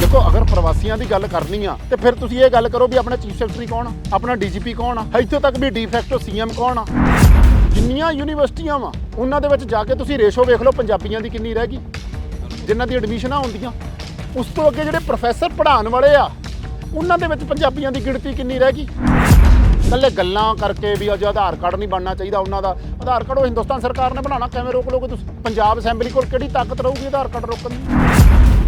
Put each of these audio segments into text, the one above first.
ਦੇਖੋ, ਅਗਰ ਪ੍ਰਵਾਸੀਆਂ ਦੀ ਗੱਲ ਕਰਨੀ ਆ, ਤੇ ਫਿਰ ਤੁਸੀਂ ਇਹ ਗੱਲ ਕਰੋ ਵੀ ਆਪਣਾ ਚੀਫ ਸੈਕਟਰੀ ਕੌਣ ਆ? ਆਪਣਾ ਡੀਜੀਪੀ ਕੌਣ ਆ? ਇੱਥੋਂ ਤੱਕ ਵੀ ਡੀਫੈਕਟੋ ਸੀਐਮ ਕੌਣ ਆ? ਜਿੰਨੀਆਂ ਯੂਨੀਵਰਸਿਟੀਆਂ ਵਾ, ਉਹਨਾਂ ਦੇ ਵਿੱਚ ਜਾ ਕੇ ਤੁਸੀਂ ਰੇਸ਼ੋ ਵੇਖ ਲਓ, ਪੰਜਾਬੀਆਂ ਦੀ ਕਿੰਨੀ ਰਹਿ ਗਈ, ਜਿਨ੍ਹਾਂ ਦੀ ਐਡਮਿਸ਼ਨਾਂ ਹੁੰਦੀਆਂ। ਉਸ ਤੋਂ ਅੱਗੇ ਜਿਹੜੇ ਪ੍ਰੋਫੈਸਰ ਪੜ੍ਹਾਉਣ ਵਾਲੇ ਆ, ਉਹਨਾਂ ਦੇ ਵਿੱਚ ਪੰਜਾਬੀਆਂ ਦੀ ਗਿਣਤੀ ਕਿੰਨੀ ਰਹਿ ਗਈ? ਕੱਲੇ ਗੱਲਾਂ ਕਰਕੇ ਵੀ ਅਜ ਆਧਾਰ ਕਾਰਡ ਨਹੀਂ ਬਣਨਾ ਚਾਹੀਦਾ ਉਹਨਾਂ ਦਾ। ਆਧਾਰ ਕਾਰਡ ਉਹ ਹਿੰਦੁਸਤਾਨ ਸਰਕਾਰ ਨੇ ਬਣਾਉਣਾ, ਕਿਵੇਂ ਰੋਕ ਲੋਗੇ ਤੁਸੀਂ? ਪੰਜਾਬ ਅਸੈਂਬਲੀ ਕੋਲ ਕਿਹੜੀ ਤਾਕਤ ਰਹੂਗੀ ਆਧਾਰ ਕਾਰਡ ਰੋਕਣ ਦੀ?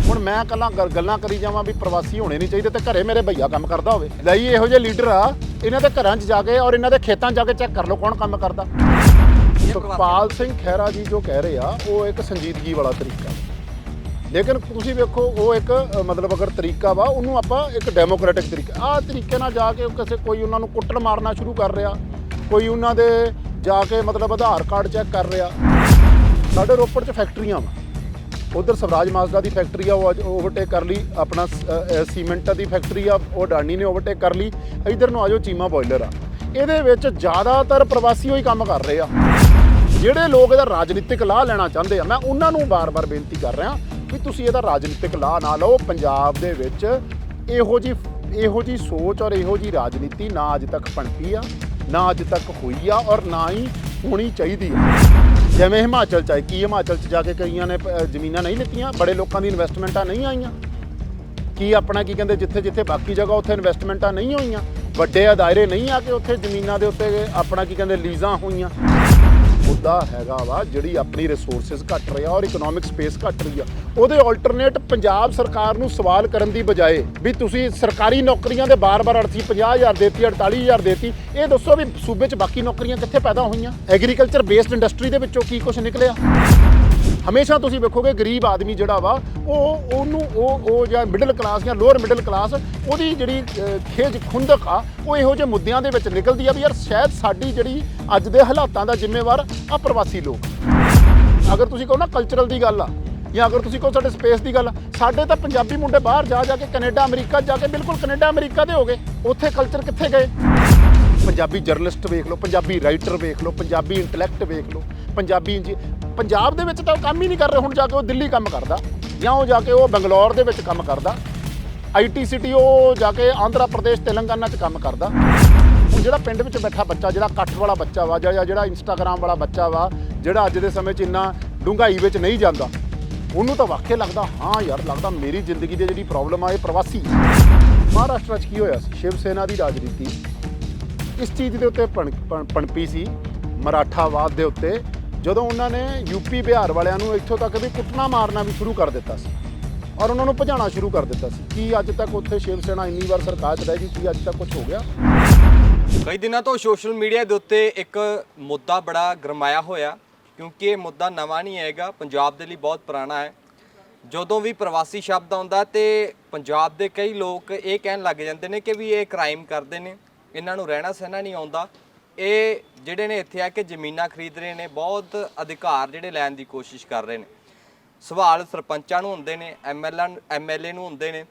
ਹੁਣ ਮੈਂ ਕੱਲਾ ਗੱਲਾਂ ਕਰੀ ਜਾਵਾਂ ਵੀ ਪ੍ਰਵਾਸੀ ਹੋਣੇ ਨਹੀਂ ਚਾਹੀਦੇ ਤੇ ਘਰੇ ਮੇਰੇ ਭਈਆ ਕੰਮ ਕਰਦਾ ਹੋਵੇ। ਲਈ ਇਹੋ ਜਿਹੇ ਲੀਡਰ ਆ ਇਹਨਾਂ ਦੇ ਘਰਾਂ 'ਚ ਜਾ ਕੇ ਔਰ ਇਹਨਾਂ ਦੇ ਖੇਤਾਂ 'ਚ ਜਾ ਕੇ ਚੈੱਕ ਕਰ ਲਓ ਕੌਣ ਕੰਮ ਕਰਦਾ। ਸੁਖਪਾਲ ਸਿੰਘ ਖਹਿਰਾ ਜੀ ਜੋ ਕਹਿ ਰਹੇ ਆ ਉਹ ਇੱਕ ਸੰਜੀਦਗੀ ਵਾਲਾ ਤਰੀਕਾ। ਲੇਕਿਨ ਤੁਸੀਂ ਵੇਖੋ ਉਹ ਇੱਕ ਮਤਲਬ ਅਗਰ ਤਰੀਕਾ ਵਾ ਉਹਨੂੰ ਆਪਾਂ ਇੱਕ ਡੈਮੋਕ੍ਰੈਟਿਕ ਤਰੀਕਾ ਆਹ ਤਰੀਕੇ ਨਾਲ ਜਾ ਕੇ ਕਿਸੇ ਕੋਈ ਉਹਨਾਂ ਨੂੰ ਕੁੱਟਣ ਮਾਰਨਾ ਸ਼ੁਰੂ ਕਰ ਰਿਹਾ। ਕੋਈ ਉਹਨਾਂ ਦੇ ਜਾ ਕੇ ਮਤਲਬ ਆਧਾਰ ਕਾਰਡ ਚੈੱਕ ਕਰ ਰਿਹਾ। ਸਾਡੇ ਰੋਪੜ 'ਚ ਫੈਕਟਰੀਆਂ ਵਾ। ਉਧਰ ਸਵਰਾਜ ਮਾਜ਼ਦਾ ਦੀ ਫੈਕਟਰੀ ਆ, ਉਹ ਅੱਜ ਓਵਰਟੇਕ ਕਰ ਲਈ। ਆਪਣਾ ਸ- ਦੀ ਫੈਕਟਰੀ ਆ, ਉਹ ਡਾਨੀ ਨੇ ਓਵਰਟੇਕ ਕਰ ਲਈ। ਇਧਰ ਨੂੰ ਆਜੋ ਚੀਮਾ ਬੋਇਲਰ ਆ। ਇਹਦੇ ਵਿੱਚ ਜ਼ਿਆਦਾਤਰ ਪ੍ਰਵਾਸੀ ਉਹੀ ਕੰਮ ਕਰ ਰਹੇ ਆ। ਜਿਹੜੇ ਲੋਕ ਇਹਦਾ ਰਾਜਨੀਤਿਕ ਲਾਹ ਲੈਣਾ ਚਾਹੁੰਦੇ ਆ, ਮੈਂ ਉਹਨਾਂ ਨੂੰ ਬਾਰ-ਬਾਰ ਬੇਨਤੀ ਕਰ ਰਿਹਾ ਵੀ ਤੁਸੀਂ ਇਹਦਾ ਰਾਜਨੀਤਿਕ ਲਾਹ ਨਾ ਲਓ। ਪੰਜਾਬ ਦੇ ਵਿੱਚ ਇਹੋ ਜੀ ਇਹੋ ਜੀ ਸੋਚ ਔਰ ਇਹੋ ਜੀ ਰਾਜਨੀਤੀ ਨਾ ਅੱਜ ਤੱਕ ਪਣਪੀ ਆ, ਨਾ ਅੱਜ ਤੱਕ ਹੋਈ ਆ ਔਰ ਨਾ ਹੀ ਹੋਣੀ ਚਾਹੀਦੀ ਆ। ਜਿਵੇਂ ਹਿਮਾਚਲ ਚ ਆਈ ਕੀ ਹਿਮਾਚਲ ਚ ਜਾ ਕੇ ਕਈਆਂ ਨੇ ਅ, ਜ਼ਮੀਨਾਂ ਨਹੀਂ ਲਿੱਤੀਆਂ ਬੜੇ ਲੋਕਾਂ ਦੀ ਇਨਵੈਸਟਮੈਂਟਾਂ ਨਹੀਂ ਆਈਆਂ? ਕੀ ਆਪਣਾ ਕੀ ਕਹਿੰਦੇ ਜਿੱਥੇ ਜਿੱਥੇ ਬਾਕੀ ਜਗ੍ਹਾ ਉੱਥੇ ਇਨਵੈਸਟਮੈਂਟਾਂ ਨਹੀਂ ਹੋਈਆਂ? ਵੱਡੇ ਅਦਾਇਰੇ ਨਹੀਂ ਆ ਕੇ ਉੱਥੇ ਜ਼ਮੀਨਾਂ ਦੇ ਉੱਤੇ ਆਪਣਾ ਕੀ ਕਹਿੰਦੇ ਲੀਜ਼ਾਂ ਹੋਈਆਂ? ਮੁੱਦਾ ਹੈਗਾ ਵਾ, ਜਿਹੜੀ ਆਪਣੀ ਰਿਸੋਰਸਸ ਘਟ ਰਿਹਾ ਔਰ ਇਕਨੋਮਿਕ ਸਪੇਸ ਘਟ ਰਹੀ ਆ, ਉਹਦੇ ਆਲਟਰਨੇਟ ਪੰਜਾਬ ਸਰਕਾਰ ਨੂੰ ਸਵਾਲ ਕਰਨ ਦੀ ਬਜਾਏ ਵੀ ਤੁਸੀਂ ਸਰਕਾਰੀ ਨੌਕਰੀਆਂ ਦੇ ਬਾਰ-ਬਾਰ ਅੜਤੀ 50000 ਦੇਤੀ 48000 ਦੇਤੀ, ਇਹ ਦੱਸੋ ਵੀ ਸੂਬੇ 'ਚ ਬਾਕੀ ਨੌਕਰੀਆਂ ਕਿੱਥੇ ਪੈਦਾ ਹੋਈਆਂ? ਐਗਰੀਕਲਚਰ ਬੇਸਡ ਇੰਡਸਟਰੀ ਦੇ ਵਿੱਚੋਂ ਕੀ ਕੁਝ ਨਿਕਲਿਆ? ਹਮੇਸ਼ਾ ਤੁਸੀਂ ਵੇਖੋਗੇ ਗਰੀਬ ਆਦਮੀ ਜਿਹੜਾ ਵਾ ਉਹ ਉਹਨੂੰ ਉਹ ਉਹ ਜਾਂ ਮਿਡਲ ਕਲਾਸ ਜਾਂ ਲੋਅਰ ਮਿਡਲ ਕਲਾਸ ਉਹਦੀ ਜਿਹੜੀ ਖੇਜ ਖੁੰਦਕ ਆ ਉਹ ਇਹੋ ਜਿਹੇ ਮੁੱਦਿਆਂ ਦੇ ਵਿੱਚ ਨਿਕਲਦੀ ਆ ਵੀ ਯਾਰ ਸ਼ਾਇਦ ਸਾਡੀ ਜਿਹੜੀ ਅੱਜ ਦੇ ਹਾਲਾਤਾਂ ਦਾ ਜ਼ਿੰਮੇਵਾਰ ਆ ਪ੍ਰਵਾਸੀ ਲੋਕ। ਅਗਰ ਤੁਸੀਂ ਕਹੋ ਨਾ ਕਲਚਰਲ ਦੀ ਗੱਲ ਆ ਜਾਂ ਅਗਰ ਤੁਸੀਂ ਕਹੋ ਸਾਡੇ ਸਪੇਸ ਦੀ ਗੱਲ ਆ, ਸਾਡੇ ਤਾਂ ਪੰਜਾਬੀ ਮੁੰਡੇ ਬਾਹਰ ਜਾ ਜਾ ਕੇ ਕੈਨੇਡਾ ਅਮਰੀਕਾ ਜਾ ਕੇ ਬਿਲਕੁਲ ਕੈਨੇਡਾ ਅਮਰੀਕਾ ਦੇ ਹੋ ਗਏ। ਉੱਥੇ ਕਲਚਰ ਕਿੱਥੇ ਗਏ? ਪੰਜਾਬੀ ਜਰਨਲਿਸਟ ਵੇਖ ਲਓ, ਪੰਜਾਬੀ ਰਾਈਟਰ ਵੇਖ ਲਓ, ਪੰਜਾਬੀ ਇੰਟੈਲੈਕਟ ਵੇਖ ਲਓ, ਪੰਜਾਬੀ ਇੰਜੀ ਪੰਜਾਬ ਦੇ ਵਿੱਚ ਤਾਂ ਉਹ ਕੰਮ ਹੀ ਨਹੀਂ ਕਰ ਰਹੇ, ਹੁਣ ਜਾ ਕੇ ਉਹ ਦਿੱਲੀ ਕੰਮ ਕਰਦਾ ਜਾਂ ਉਹ ਜਾ ਕੇ ਉਹ ਬੰਗਲੌਰ ਦੇ ਵਿੱਚ ਕੰਮ ਕਰਦਾ। ਆਈਟੀ ਸਿਟੀ ਉਹ ਜਾ ਕੇ ਆਂਧਰਾ ਪ੍ਰਦੇਸ਼, ਤੇਲੰਗਾਨਾ 'ਚ ਕੰਮ ਕਰਦਾ। ਹੁਣ ਜਿਹੜਾ ਪਿੰਡ ਵਿੱਚ ਬੈਠਾ ਬੱਚਾ, ਜਿਹੜਾ ਕੱਠ ਵਾਲਾ ਬੱਚਾ ਵਾ ਜਾਂ ਜਿਹੜਾ ਇੰਸਟਾਗ੍ਰਾਮ ਵਾਲਾ ਬੱਚਾ ਵਾ, ਜਿਹੜਾ ਅੱਜ ਦੇ ਸਮੇਂ 'ਚ ਇੰਨਾ ਡੂੰਘਾਈ ਵਿੱਚ ਨਹੀਂ ਜਾਂਦਾ, ਉਹਨੂੰ ਤਾਂ ਵਾਕਿਆ ਲੱਗਦਾ, ਹਾਂ ਯਾਰ, ਲੱਗਦਾ ਮੇਰੀ ਜ਼ਿੰਦਗੀ ਦੀ ਜਿਹੜੀ ਪ੍ਰੋਬਲਮ ਆ, ਇਹ ਪ੍ਰਵਾਸੀ ਮਹਾਰਾਸ਼ਟਰ 'ਚ ਕੀ ਹੋਇਆ ਸੀ? ਸ਼ਿਵ ਸੈਨਾ ਦੀ ਰਾਜਨੀਤੀ। ਇਸ ਚੀਜ਼ ਦੇ ਉੱਤੇ ਪਣ- ਪਣਪੀ ਸੀ, ਮਰਾਠਾਵਾਦ ਦੇ ਉੱਤੇ, ਜਦੋਂ ਉਹਨਾਂ ਨੇ ਯੂਪੀ ਬਿਹਾਰ ਵਾਲਿਆਂ ਨੂੰ ਇੱਥੋਂ ਤੱਕ ਵੀ ਕੁੱਟਣਾ ਮਾਰਨਾ ਵੀ ਸ਼ੁਰੂ ਕਰ ਦਿੱਤਾ ਸੀ। ਔਰ ਉਹਨਾਂ ਨੂੰ ਭਜਾਉਣਾ ਸ਼ੁਰੂ ਕਰ ਦਿੱਤਾ ਸੀ। ਕੀ ਅੱਜ ਤੱਕ ਉੱਥੇ ਸ਼ਿਵ ਸੈਨਾ ਇੰਨੀ ਵਾਰ ਸਰਕਾਰ 'ਚ ਰਹਿ ਗਈ? ਕੀ ਅੱਜ ਤੱਕ ਕੁਝ ਹੋ ਗਿਆ? ਕਈ ਦਿਨਾਂ ਤੋਂ ਸੋਸ਼ਲ ਮੀਡੀਆ ਦੇ ਉੱਤੇ ਇੱਕ ਮੁੱਦਾ ਬੜਾ ਗਰਮਾਇਆ ਹੋਇਆ, ਕਿਉਂਕਿ ਇਹ ਮੁੱਦਾ ਨਵਾਂ ਨਹੀਂ ਹੈਗਾ ਪੰਜਾਬ ਦੇ ਲਈ ਬਹੁਤ ਪੁਰਾਣਾ ਹੈ। ਜਦੋਂ ਵੀ ਪ੍ਰਵਾਸੀ ਸ਼ਬਦ ਆਉਂਦਾ ਤੇ ਪੰਜਾਬ ਦੇ ਕਈ ਲੋਕ ਇਹ ਕਹਿਣ ਲੱਗ ਜਾਂਦੇ ਨੇ ਕਿ ਵੀ ਇਹ ਕ੍ਰਾਈਮ ਕਰਦੇ ਨੇ। ਇਹਨਾਂ ਨੂੰ ਰਹਿਣਾ ਸਹਿਣਾ ਨਹੀਂ ਆਉਂਦਾ। ਇਹ ਜਿਹੜੇ ਨੇ ਇੱਥੇ ਆ ਕੇ ਜ਼ਮੀਨਾਂ ਖਰੀਦ ਰਹੇ ਨੇ, ਬਹੁਤ ਅਧਿਕਾਰ ਜਿਹੜੇ ਲੈਣ ਦੀ ਕੋਸ਼ਿਸ਼ ਕਰ ਰਹੇ ਨੇ। ਸਵਾਲ ਸਰਪੰਚਾਂ ਨੂੰ ਹੁੰਦੇ ਨੇ ਐਮਐਲਏ ਐਮਐਲਏ ਨੂੰ ਹੁੰਦੇ ਨੇ,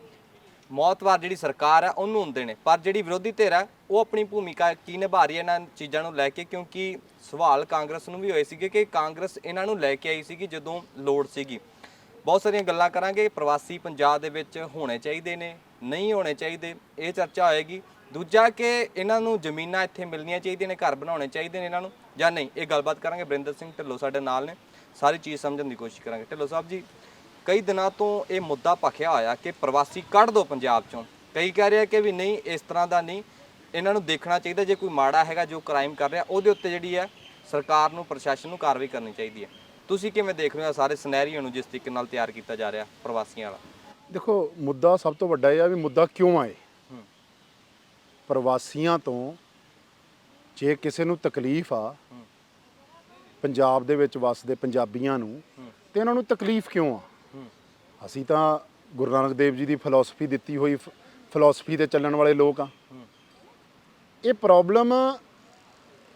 ਮੌਤਵਾਰ ਜਿਹੜੀ ਸਰਕਾਰ ਹੈ ਉਹਨੂੰ ਹੁੰਦੇ ਨੇ। ਪਰ ਜਿਹੜੀ ਵਿਰੋਧੀ ਧਿਰ ਹੈ ਉਹ ਆਪਣੀ ਭੂਮਿਕਾ ਕੀ ਨਿਭਾ ਰਹੀ ਹੈ ਇਹਨਾਂ ਚੀਜ਼ਾਂ ਨੂੰ ਲੈ ਕੇ? ਕਿਉਂਕਿ ਸਵਾਲ ਕਾਂਗਰਸ ਨੂੰ ਵੀ ਹੋਏ ਸੀਗੇ ਕਿ ਕਾਂਗਰਸ ਇਹਨਾਂ ਨੂੰ ਲੈ ਕੇ ਆਈ ਸੀਗੀ ਜਦੋਂ ਲੋੜ ਸੀਗੀ। ਬਹੁਤ ਸਾਰੀਆਂ ਗੱਲਾਂ ਕਰਾਂਗੇ। ਪ੍ਰਵਾਸੀ ਪੰਜਾਬ ਦੇ ਵਿੱਚ ਹੋਣੇ ਚਾਹੀਦੇ ਨੇ, ਨਹੀਂ ਹੋਣੇ ਚਾਹੀਦੇ, ਇਹ ਚਰਚਾ ਹੋਏਗੀ। ਦੂਜਾ ਕਿ ਇਹਨਾਂ ਨੂੰ ਜ਼ਮੀਨਾਂ ਇੱਥੇ ਮਿਲਣੀਆਂ ਚਾਹੀਦੀਆਂ ਨੇ, ਘਰ ਬਣਾਉਣੇ ਚਾਹੀਦੇ ਨੇ ਇਹਨਾਂ ਨੂੰ, ਜਾਂ ਨਹੀਂ? ਇਹ ਗੱਲਬਾਤ ਕਰਾਂਗੇ, ਬਰਿੰਦਰ ਸਿੰਘ ਢਿੱਲੋਂ ਸਾਡੇ ਨਾਲ ਨੇ। ਸਾਰੀ ਚੀਜ਼ ਸਮਝਣ ਦੀ ਕੋਸ਼ਿਸ਼ ਕਰਾਂਗੇ। ਢਿੱਲੋਂ ਸਾਹਿਬ ਜੀ, ਕਈ ਦਿਨਾਂ ਤੋਂ ਇਹ ਮੁੱਦਾ ਭਖਿਆ ਹੋਇਆ ਕਿ ਪ੍ਰਵਾਸੀ ਕੱਢ ਦਿਓ ਪੰਜਾਬ ਚੋਂ। ਕਈ ਕਹਿ ਰਹੇ ਕਿ ਵੀ ਨਹੀਂ, ਇਸ ਤਰ੍ਹਾਂ ਦਾ ਨਹੀਂ, ਇਹਨਾਂ ਨੂੰ ਦੇਖਣਾ ਚਾਹੀਦਾ, ਜੇ ਕੋਈ ਮਾੜਾ ਹੈਗਾ, ਜੋ ਕ੍ਰਾਈਮ ਕਰ ਰਿਹਾ, ਉਹਦੇ ਉੱਤੇ ਜਿਹੜੀ ਹੈ, ਸਰਕਾਰ ਨੂੰ, ਪ੍ਰਸ਼ਾਸਨ ਨੂੰ ਕਾਰਵਾਈ ਕਰਨੀ ਚਾਹੀਦੀ ਹੈ। ਤੁਸੀਂ ਕਿਵੇਂ ਦੇਖ ਰਹੇ ਹੋ ਸਾਰੇ ਸਿਨੈਰੀਓ ਨੂੰ, ਜਿਸ ਤਰੀਕੇ ਨਾਲ ਤਿਆਰ ਕੀਤਾ ਜਾ ਰਿਹਾ ਪ੍ਰਵਾਸੀਆਂ ਵਾਲਾ? ਦੇਖੋ, ਮੁੱਦਾ ਸਭ ਤੋਂ ਵੱਡਾ ਇਹ ਆ ਵੀ ਮੁੱਦਾ ਕਿਉਂ ਆਏ? ਹੂੰ। ਪ੍ਰਵਾਸੀਆਂ ਤੋਂ ਜੇ ਕਿਸੇ ਨੂੰ ਤਕਲੀਫ ਆ। ਪੰਜਾਬ ਦੇ ਵਿੱਚ ਵਸਦੇ ਪੰਜਾਬੀਆਂ ਨੂੰ। ਤੇ ਇਹਨਾਂ ਨੂੰ ਤਕਲੀਫ ਕਿਉਂ ਆ। ਅਸੀਂ ਤਾਂ ਗੁਰੂ ਨਾਨਕ ਦੇਵ ਜੀ ਦੀ ਫਿਲਾਸਫੀ ਦਿੱਤੀ ਹੋਈ ਫਿਲਾਸਫੀ ਤੇ ਚੱਲਣ ਵਾਲੇ ਲੋਕ ਆ। ਇਹ ਪ੍ਰੋਬਲਮ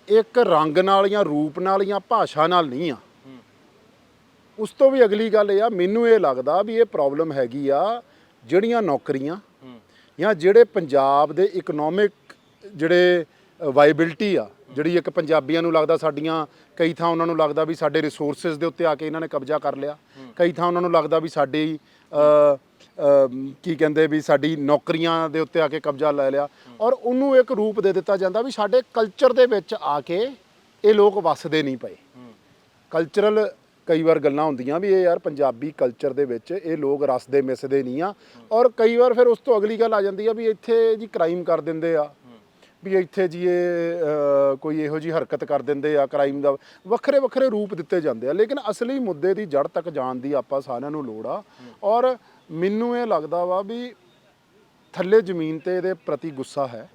ਇੱਕ ਰੰਗ ਨਾਲ ਜਾਂ ਰੂਪ ਨਾਲ ਜਾਂ ਭਾਸ਼ਾ ਨਾਲ ਨਹੀਂ ਆ। ਉਸ ਤੋਂ ਵੀ ਅਗਲੀ ਗੱਲ ਇਹ ਆ ਮੈਨੂੰ ਇਹ ਲੱਗਦਾ ਵੀ ਇਹ ਪ੍ਰੋਬਲਮ ਹੈਗੀ ਆ ਜਿਹੜੀਆਂ ਨੌਕਰੀਆਂ ਜਾਂ ਜਿਹੜੇ ਪੰਜਾਬ ਦੇ ਇਕਨੋਮਿਕ ਜਿਹੜੇ ਵਾਇਬਿਲਟੀ ਆ ਜਿਹੜੀ ਇੱਕ ਪੰਜਾਬੀਆਂ ਨੂੰ ਲੱਗਦਾ ਸਾਡੀਆਂ ਕਈ ਥਾਂ ਉਹਨਾਂ ਨੂੰ ਲੱਗਦਾ ਵੀ ਸਾਡੇ ਰਿਸੋਰਸਸ ਦੇ ਉੱਤੇ ਆ ਕੇ ਇਹਨਾਂ ਨੇ ਕਬਜ਼ਾ ਕਰ ਲਿਆ। ਕਈ ਥਾਂ ਉਹਨਾਂ ਨੂੰ ਲੱਗਦਾ ਵੀ ਸਾਡੀ ਕੀ ਕਹਿੰਦੇ ਵੀ ਸਾਡੀ ਨੌਕਰੀਆਂ ਦੇ ਉੱਤੇ ਆ ਕੇ ਕਬਜ਼ਾ ਲੈ ਲਿਆ। ਔਰ ਉਹਨੂੰ ਇੱਕ ਰੂਪ ਦੇ ਦਿੱਤਾ ਜਾਂਦਾ ਵੀ ਸਾਡੇ ਕਲਚਰ ਦੇ ਵਿੱਚ ਆ ਕੇ ਇਹ ਲੋਕ ਵੱਸਦੇ ਨਹੀਂ ਪਏ। ਕਲਚਰਲ ਕਈ ਵਾਰ ਗੱਲਾਂ ਹੁੰਦੀਆਂ ਵੀ ਇਹ ਯਾਰ ਪੰਜਾਬੀ ਕਲਚਰ ਦੇ ਵਿੱਚ ਇਹ ਲੋਕ ਰਸਦੇ ਮਿਸਦੇ ਨਹੀਂ ਆ। ਔਰ ਕਈ ਵਾਰ ਫਿਰ ਉਸ ਤੋਂ ਅਗਲੀ ਗੱਲ ਆ ਜਾਂਦੀ ਆ ਵੀ ਇੱਥੇ ਜੀ ਕ੍ਰਾਈਮ ਕਰ ਦਿੰਦੇ ਆ। ਵੀ ਇੱਥੇ ਜੀ ਇਹ ਕੋਈ ਇਹੋ ਜੀ ਹਰਕਤ ਕਰ ਦਿੰਦੇ ਆ ਕ੍ਰਾਈਮ ਦਾ ਵੱਖਰੇ ਵੱਖਰੇ ਰੂਪ ਦਿੱਤੇ ਜਾਂਦੇ ਆ। ਲੇਕਿਨ ਅਸਲੀ ਮੁੱਦੇ ਦੀ ਜੜ ਤੱਕ ਜਾਣ ਦੀ ਆਪਾਂ ਸਾਰਿਆਂ ਨੂੰ ਲੋੜ ਆ। ਔਰ ਮੈਨੂੰ ਇਹ ਲੱਗਦਾ ਵਾ ਵੀ ਥੱਲੇ ਜ਼ਮੀਨ ਤੇ ਇਹਦੇ ਪ੍ਰਤੀ ਗੁੱਸਾ ਹੈ।